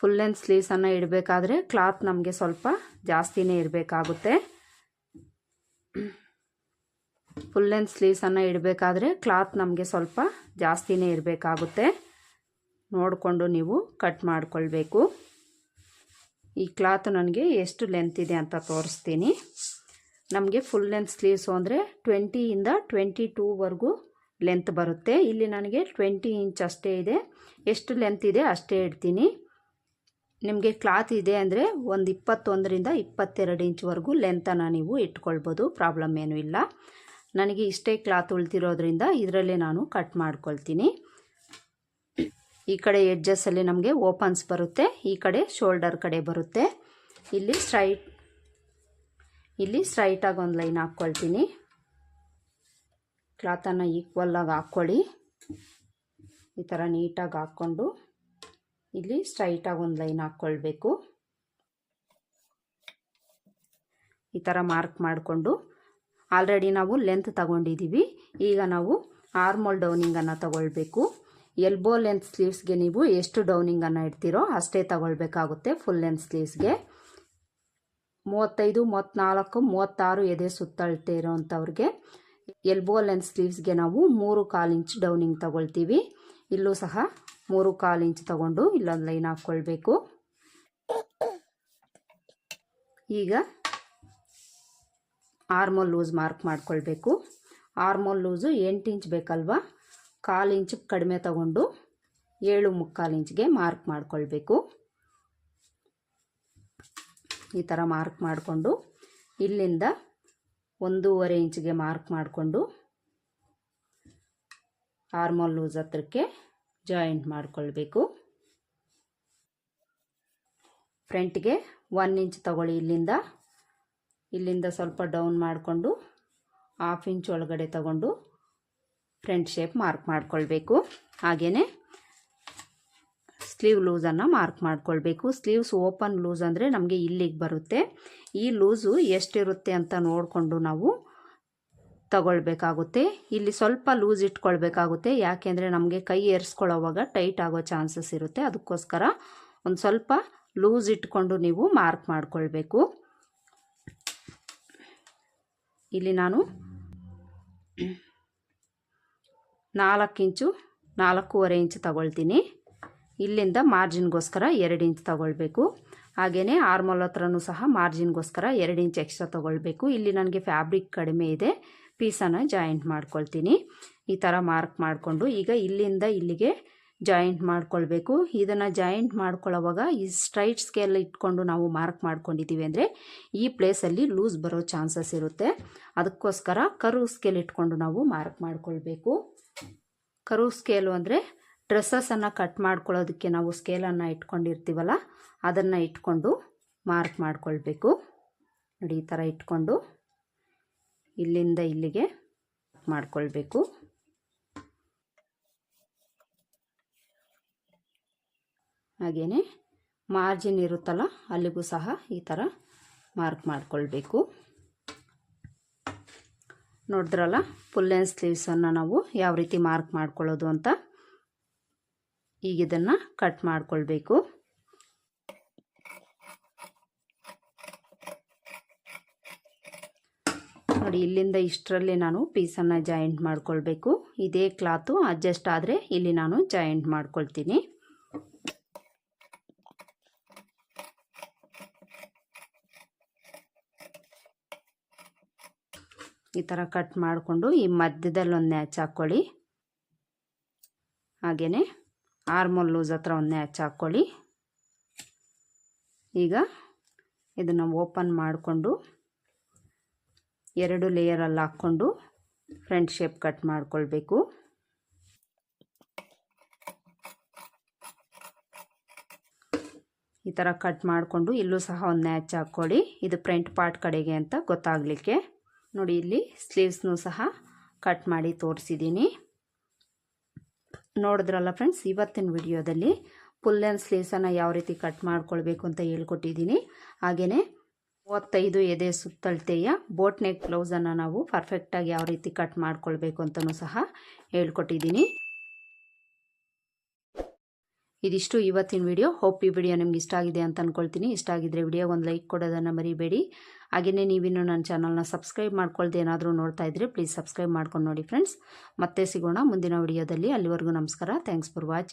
ಫುಲ್ ಲೆಂತ್ ಸ್ಲೀವ್ಸನ್ನು ಇಡಬೇಕಾದ್ರೆ ಕ್ಲಾತ್ ನಮಗೆ ಸ್ವಲ್ಪ ಜಾಸ್ತಿನೇ ಇರಬೇಕಾಗುತ್ತೆ. ಫುಲ್ ಲೆಂತ್ ಸ್ಲೀವ್ಸನ್ನು ಇಡಬೇಕಾದ್ರೆ ಕ್ಲಾತ್ ನಮಗೆ ಸ್ವಲ್ಪ ಜಾಸ್ತಿನೇ ಇರಬೇಕಾಗುತ್ತೆ. ನೋಡಿಕೊಂಡು ನೀವು ಕಟ್ ಮಾಡಿಕೊಳ್ಬೇಕು. ಈ ಕ್ಲಾತ್ ನನಗೆ ಎಷ್ಟು ಲೆಂತ್ ಇದೆ ಅಂತ ತೋರಿಸ್ತೀನಿ. ನಮಗೆ ಫುಲ್ ಲೆಂತ್ ಸ್ಲೀವ್ಸು ಅಂದರೆ ಟ್ವೆಂಟಿಯಿಂದ ಟ್ವೆಂಟಿ ಟೂವರೆಗೂ ಲೆಂತ್ ಬರುತ್ತೆ. ಇಲ್ಲಿ ನನಗೆ ಟ್ವೆಂಟಿ ಇಂಚ್ ಅಷ್ಟೇ ಇದೆ. ಎಷ್ಟು ಲೆಂತ್ ಇದೆ ಅಷ್ಟೇ ಇಡ್ತೀನಿ. ನಿಮಗೆ ಕ್ಲಾತ್ ಇದೆ ಅಂದರೆ ಒಂದು ಇಪ್ಪತ್ತೊಂದರಿಂದ ಇಪ್ಪತ್ತೆರಡು ಇಂಚ್ವರೆಗೂ ಲೆಂತನ್ನು ನೀವು ಇಟ್ಕೊಳ್ಬೋದು ಪ್ರಾಬ್ಲಮ್ ಏನೂ ಇಲ್ಲ. ನನಗೆ ಇಷ್ಟೇ ಕ್ಲಾತ್ ಉಳ್ತಿರೋದ್ರಿಂದ ಇದರಲ್ಲೇ ನಾನು ಕಟ್ ಮಾಡ್ಕೊಳ್ತೀನಿ. ಈ ಕಡೆ ಎಡ್ಜಸ್ಸಲ್ಲಿ ನಮಗೆ ಓಪನ್ಸ್ ಬರುತ್ತೆ, ಈ ಕಡೆ ಶೋಲ್ಡರ್ ಕಡೆ ಬರುತ್ತೆ. ಇಲ್ಲಿ ಸ್ಟ್ರೈಟ್ ಇಲ್ಲಿ ಸ್ಟ್ರೈಟಾಗಿ ಒಂದು ಲೈನ್ ಹಾಕ್ಕೊಳ್ತೀನಿ ಕ್ಲಾತನ್ನು ಈಕ್ವಲ್ಲಾಗಿ ಹಾಕ್ಕೊಳ್ಳಿ ಈ ಥರ ನೀಟಾಗಿ ಹಾಕ್ಕೊಂಡು ಇಲ್ಲಿ ಸ್ಟ್ರೈಟಾಗಿ ಒಂದು ಲೈನ್ ಹಾಕ್ಕೊಳ್ಬೇಕು ಈ ಥರ ಮಾರ್ಕ್ ಮಾಡಿಕೊಂಡು ಆಲ್ರೆಡಿ ನಾವು ಲೆಂತ್ ತಗೊಂಡಿದ್ದೀವಿ ಈಗ ನಾವು ಆರ್ಮೋಲ್ ಡೌನಿಂಗನ್ನು ತಗೊಳ್ಬೇಕು. ಎಲ್ಬೋ ಲೆಂತ್ ಸ್ಲೀವ್ಸ್ಗೆ ನೀವು ಎಷ್ಟು ಡೌನಿಂಗನ್ನು ಇಡ್ತೀರೋ ಅಷ್ಟೇ ತಗೊಳ್ಬೇಕಾಗುತ್ತೆ ಫುಲ್ ಲೆಂತ್ ಸ್ಲೀವ್ಸ್ಗೆ ಮೂವತ್ತೈದು ಮೂವತ್ತ್ನಾಲ್ಕು ಮೂವತ್ತಾರು ಎದೆ ಸುತ್ತಳತೆ ಇರೋವಂಥವ್ರಿಗೆ ಎಲ್ಬೋ ಲೆಂತ್ ಸ್ಲೀವ್ಸ್ಗೆ ನಾವು ಮೂರು ಕಾಲು ಇಂಚ್ ಡೌನಿಂಗ್ ತಗೊಳ್ತೀವಿ. ಇಲ್ಲೂ ಸಹ ಮೂರು ಕಾಲು ಇಂಚ್ ತಗೊಂಡು ಇಲ್ಲೊಂದು ಲೈನ್ ಹಾಕ್ಕೊಳ್ಬೇಕು. ಈಗ ಆರ್ಮೋಲ್ ಲೂಸ್ ಮಾರ್ಕ್ ಮಾಡ್ಕೊಳ್ಬೇಕು. ಆರ್ಮೋಲ್ ಲೂಸು ಎಂಟು ಇಂಚ್ ಬೇಕಲ್ವಾ? ಕಾಲು ಇಂಚ್ ಕಡಿಮೆ ತಗೊಂಡು ಏಳು ಮುಕ್ಕಾಲು ಇಂಚ್ಗೆ ಮಾರ್ಕ್ ಮಾಡ್ಕೊಳ್ಬೇಕು. ಈ ಥರ ಮಾರ್ಕ್ ಮಾಡಿಕೊಂಡು ಇಲ್ಲಿಂದ ಒಂದೂವರೆ ಇಂಚಿಗೆ ಮಾರ್ಕ್ ಮಾಡಿಕೊಂಡು ಆರ್ಮೋಲ್ ಲೂಸ್ ಹತ್ರಕ್ಕೆ ಜಾಯಿಂಟ್ ಮಾಡಿಕೊಳ್ಬೇಕು. ಫ್ರಂಟ್ಗೆ ಒನ್ ಇಂಚ್ ತಗೊಳ್ಳಿ ಇಲ್ಲಿಂದ. ಇಲ್ಲಿಂದ ಸ್ವಲ್ಪ ಡೌನ್ ಮಾಡಿಕೊಂಡು ಹಾಫ್ ಇಂಚ್ ಒಳಗಡೆ ತಗೊಂಡು ಫ್ರಂಟ್ ಶೇಪ್ ಮಾರ್ಕ್ ಮಾಡಿಕೊಳ್ಬೇಕು. ಹಾಗೆಯೇ ಸ್ಲೀವ್ ಲೂಸನ್ನು ಮಾರ್ಕ್ ಮಾಡ್ಕೊಳ್ಬೇಕು. ಸ್ಲೀವ್ಸ್ ಓಪನ್ ಲೂಸ್ ಅಂದರೆ ನಮಗೆ ಇಲ್ಲಿಗೆ ಬರುತ್ತೆ. ಈ ಲೂಸು ಎಷ್ಟಿರುತ್ತೆ ಅಂತ ನೋಡಿಕೊಂಡು ನಾವು ತಗೊಳ್ಬೇಕಾಗುತ್ತೆ. ಇಲ್ಲಿ ಸ್ವಲ್ಪ ಲೂಸ್ ಇಟ್ಕೊಳ್ಬೇಕಾಗುತ್ತೆ. ಯಾಕೆಂದರೆ ನಮಗೆ ಕೈ ಏರಿಸ್ಕೊಳ್ಳೋವಾಗ ಟೈಟ್ ಆಗೋ ಚಾನ್ಸಸ್ ಇರುತ್ತೆ. ಅದಕ್ಕೋಸ್ಕರ ಒಂದು ಸ್ವಲ್ಪ ಲೂಸ್ ಇಟ್ಕೊಂಡು ನೀವು ಮಾರ್ಕ್ ಮಾಡಿಕೊಳ್ಬೇಕು. ಇಲ್ಲಿ ನಾನು ನಾಲ್ಕು ಇಂಚು ನಾಲ್ಕೂವರೆ ಇಂಚು ತಗೊಳ್ತೀನಿ. ಇಲ್ಲಿಂದ ಮಾರ್ಜಿನ್ಗೋಸ್ಕರ ಎರಡು ಇಂಚ್ ತಗೊಳ್ಬೇಕು. ಹಾಗೆಯೇ ಆರ್ಮೋಲ್ ಹತ್ರನೂ ಸಹ ಮಾರ್ಜಿನ್ಗೋಸ್ಕರ ಎರಡು ಇಂಚ್ ಎಕ್ಸ್ಟ್ರಾ ತೊಗೊಳ್ಬೇಕು. ಇಲ್ಲಿ ನನಗೆ ಫ್ಯಾಬ್ರಿಕ್ ಕಡಿಮೆ ಇದೆ. ಪೀಸನ್ನು ಜಾಯಿಂಟ್ ಮಾಡ್ಕೊಳ್ತೀನಿ. ಈ ಥರ ಮಾರ್ಕ್ ಮಾಡಿಕೊಂಡು ಈಗ ಇಲ್ಲಿಂದ ಇಲ್ಲಿಗೆ ಜಾಯಿಂಟ್ ಮಾಡ್ಕೊಳ್ಬೇಕು. ಇದನ್ನು ಜಾಯಿಂಟ್ ಮಾಡ್ಕೊಳ್ಳೋವಾಗ ಈ ಸ್ಟ್ರೈಟ್ ಸ್ಕೇಲ್ ಇಟ್ಕೊಂಡು ನಾವು ಮಾರ್ಕ್ ಮಾಡ್ಕೊಂಡಿದ್ದೀವಿ ಅಂದರೆ ಈ ಪ್ಲೇಸಲ್ಲಿ ಲೂಸ್ ಬರೋ ಚಾನ್ಸಸ್ ಇರುತ್ತೆ. ಅದಕ್ಕೋಸ್ಕರ ಕರು ಸ್ಕೇಲ್ ಇಟ್ಕೊಂಡು ನಾವು ಮಾರ್ಕ್ ಮಾಡ್ಕೊಳ್ಬೇಕು. ಕರು ಸ್ಕೇಲು ಅಂದರೆ ಡ್ರೆಸ್ಸಸನ್ನು ಕಟ್ ಮಾಡ್ಕೊಳ್ಳೋದಕ್ಕೆ ನಾವು ಸ್ಕೇಲನ್ನು ಇಟ್ಕೊಂಡಿರ್ತೀವಲ್ಲ, ಅದನ್ನು ಇಟ್ಕೊಂಡು ಮಾರ್ಕ್ ಮಾಡಿಕೊಳ್ಬೇಕು. ನೋಡಿ, ಈ ಥರ ಇಟ್ಕೊಂಡು ಇಲ್ಲಿಂದ ಇಲ್ಲಿಗೆ ಮಾಡಿಕೊಳ್ಬೇಕು. ಹಾಗೆಯೇ ಮಾರ್ಜಿನ್ ಇರುತ್ತಲ್ಲ, ಅಲ್ಲಿಗೂ ಸಹ ಈ ಥರ ಮಾರ್ಕ್ ಮಾಡಿಕೊಳ್ಬೇಕು. ನೋಡಿದ್ರಲ್ಲ ಫುಲ್ ಲೆನ್ ಸ್ಲೀವ್ಸನ್ನು ನಾವು ಯಾವ ರೀತಿ ಮಾರ್ಕ್ ಮಾಡ್ಕೊಳ್ಳೋದು ಅಂತ ಈಗ ಇದನ್ನು ಕಟ್ ಮಾಡಿಕೊಳ್ಬೇಕು. ನೋಡಿ, ಇಲ್ಲಿಂದ ಇಷ್ಟರಲ್ಲಿ ನಾನು ಪೀಸನ್ನು ಜಾಯಿಂಟ್ ಮಾಡ್ಕೊಳ್ಬೇಕು. ಇದೇ ಕ್ಲಾತು ಅಡ್ಜಸ್ಟ್ ಆದರೆ ಇಲ್ಲಿ ನಾನು ಜಾಯಿಂಟ್ ಮಾಡ್ಕೊಳ್ತೀನಿ. ಈ ಥರ ಕಟ್ ಮಾಡಿಕೊಂಡು ಈ ಮಧ್ಯದಲ್ಲಿ ಒಂದು ನ್ಯಾಚ್ ಹಾಕ್ಕೊಳ್ಳಿ ಹಾಗೆಯೇ ಆರ್ಮೋಲ್ ಲೂಸ್ ಹತ್ರ ಒಂದೇ ಹಚ್ಚ ಹಾಕ್ಕೊಳ್ಳಿ. ಈಗ ಇದನ್ನು ಓಪನ್ ಮಾಡಿಕೊಂಡು ಎರಡು ಲೇಯರಲ್ಲಿ ಹಾಕ್ಕೊಂಡು ಫ್ರಂಟ್ ಶೇಪ್ ಕಟ್ ಮಾಡಿಕೊಳ್ಬೇಕು. ಈ ಥರ ಕಟ್ ಮಾಡಿಕೊಂಡು ಇಲ್ಲೂ ಸಹ ಒಂದು ನ್ಯಾಚ್ ಹಾಕ್ಕೊಳ್ಳಿ. ಇದು ಫ್ರಂಟ್ ಪಾರ್ಟ್ ಕಡೆಗೆ ಅಂತ ಗೊತ್ತಾಗಲಿಕ್ಕೆ. ನೋಡಿ, ಇಲ್ಲಿ ಸ್ಲೀವ್ಸ್ನೂ ಸಹ ಕಟ್ ಮಾಡಿ ತೋರಿಸಿದ್ದೀನಿ. ನೋಡಿದ್ರಲ್ಲ ಫ್ರೆಂಡ್ಸ್ ಇವತ್ತಿನ ವಿಡಿಯೋದಲ್ಲಿ ಫುಲ್ ಆ್ಯಂಡ್ ಸ್ಲೀವ್ಸನ್ನು ಯಾವ ರೀತಿ ಕಟ್ ಮಾಡ್ಕೊಳ್ಬೇಕು ಅಂತ ಹೇಳ್ಕೊಟ್ಟಿದ್ದೀನಿ. ಹಾಗೆಯೇ ಮೂವತ್ತೈದು ಎದೆ ಸುತ್ತಳತೆಯ ಬೋಟ್ ನೆಕ್ ಬ್ಲೌಸನ್ನು ನಾವು ಪರ್ಫೆಕ್ಟಾಗಿ ಯಾವ ರೀತಿ ಕಟ್ ಮಾಡ್ಕೊಳ್ಬೇಕು ಅಂತಲೂ ಸಹ ಹೇಳ್ಕೊಟ್ಟಿದ್ದೀನಿ. ಇದಿಷ್ಟು ಇವತ್ತಿನ ವಿಡಿಯೋ. ಹೋಪ್ ಈ ವಿಡಿಯೋ ನಿಮ್ಗೆ ಇಷ್ಟ ಆಗಿದೆ ಅಂತ ಅಂದ್ಕೊಳ್ತೀನಿ ಇಷ್ಟ ಆಗಿದ್ರೆ ವಿಡಿಯೋ ಒಂದು ಲೈಕ್ ಕೊಡೋದನ್ನು ಮರಿಬೇಡಿ. ಹಾಗೆಯೇ ನೀವಿನ್ನು ನನ್ನ ಚಾನಲ್ನ ಸಬ್ಸ್ಕ್ರೈಬ್ ಮಾಡ್ಕೊಳ್ದೆ ಏನಾದರೂ ನೋಡ್ತಾ ಇದ್ರೆ ಪ್ಲೀಸ್ ಸಬ್ಸ್ಕ್ರೈಬ್ ಮಾಡ್ಕೊಂಡು ನೋಡಿ ಫ್ರೆಂಡ್ಸ್ ಮತ್ತೆ ಸಿಗೋಣ ಮುಂದಿನ ವಿಡಿಯೋದಲ್ಲಿ. ಅಲ್ಲಿವರೆಗೂ ನಮಸ್ಕಾರ. Thanks for watching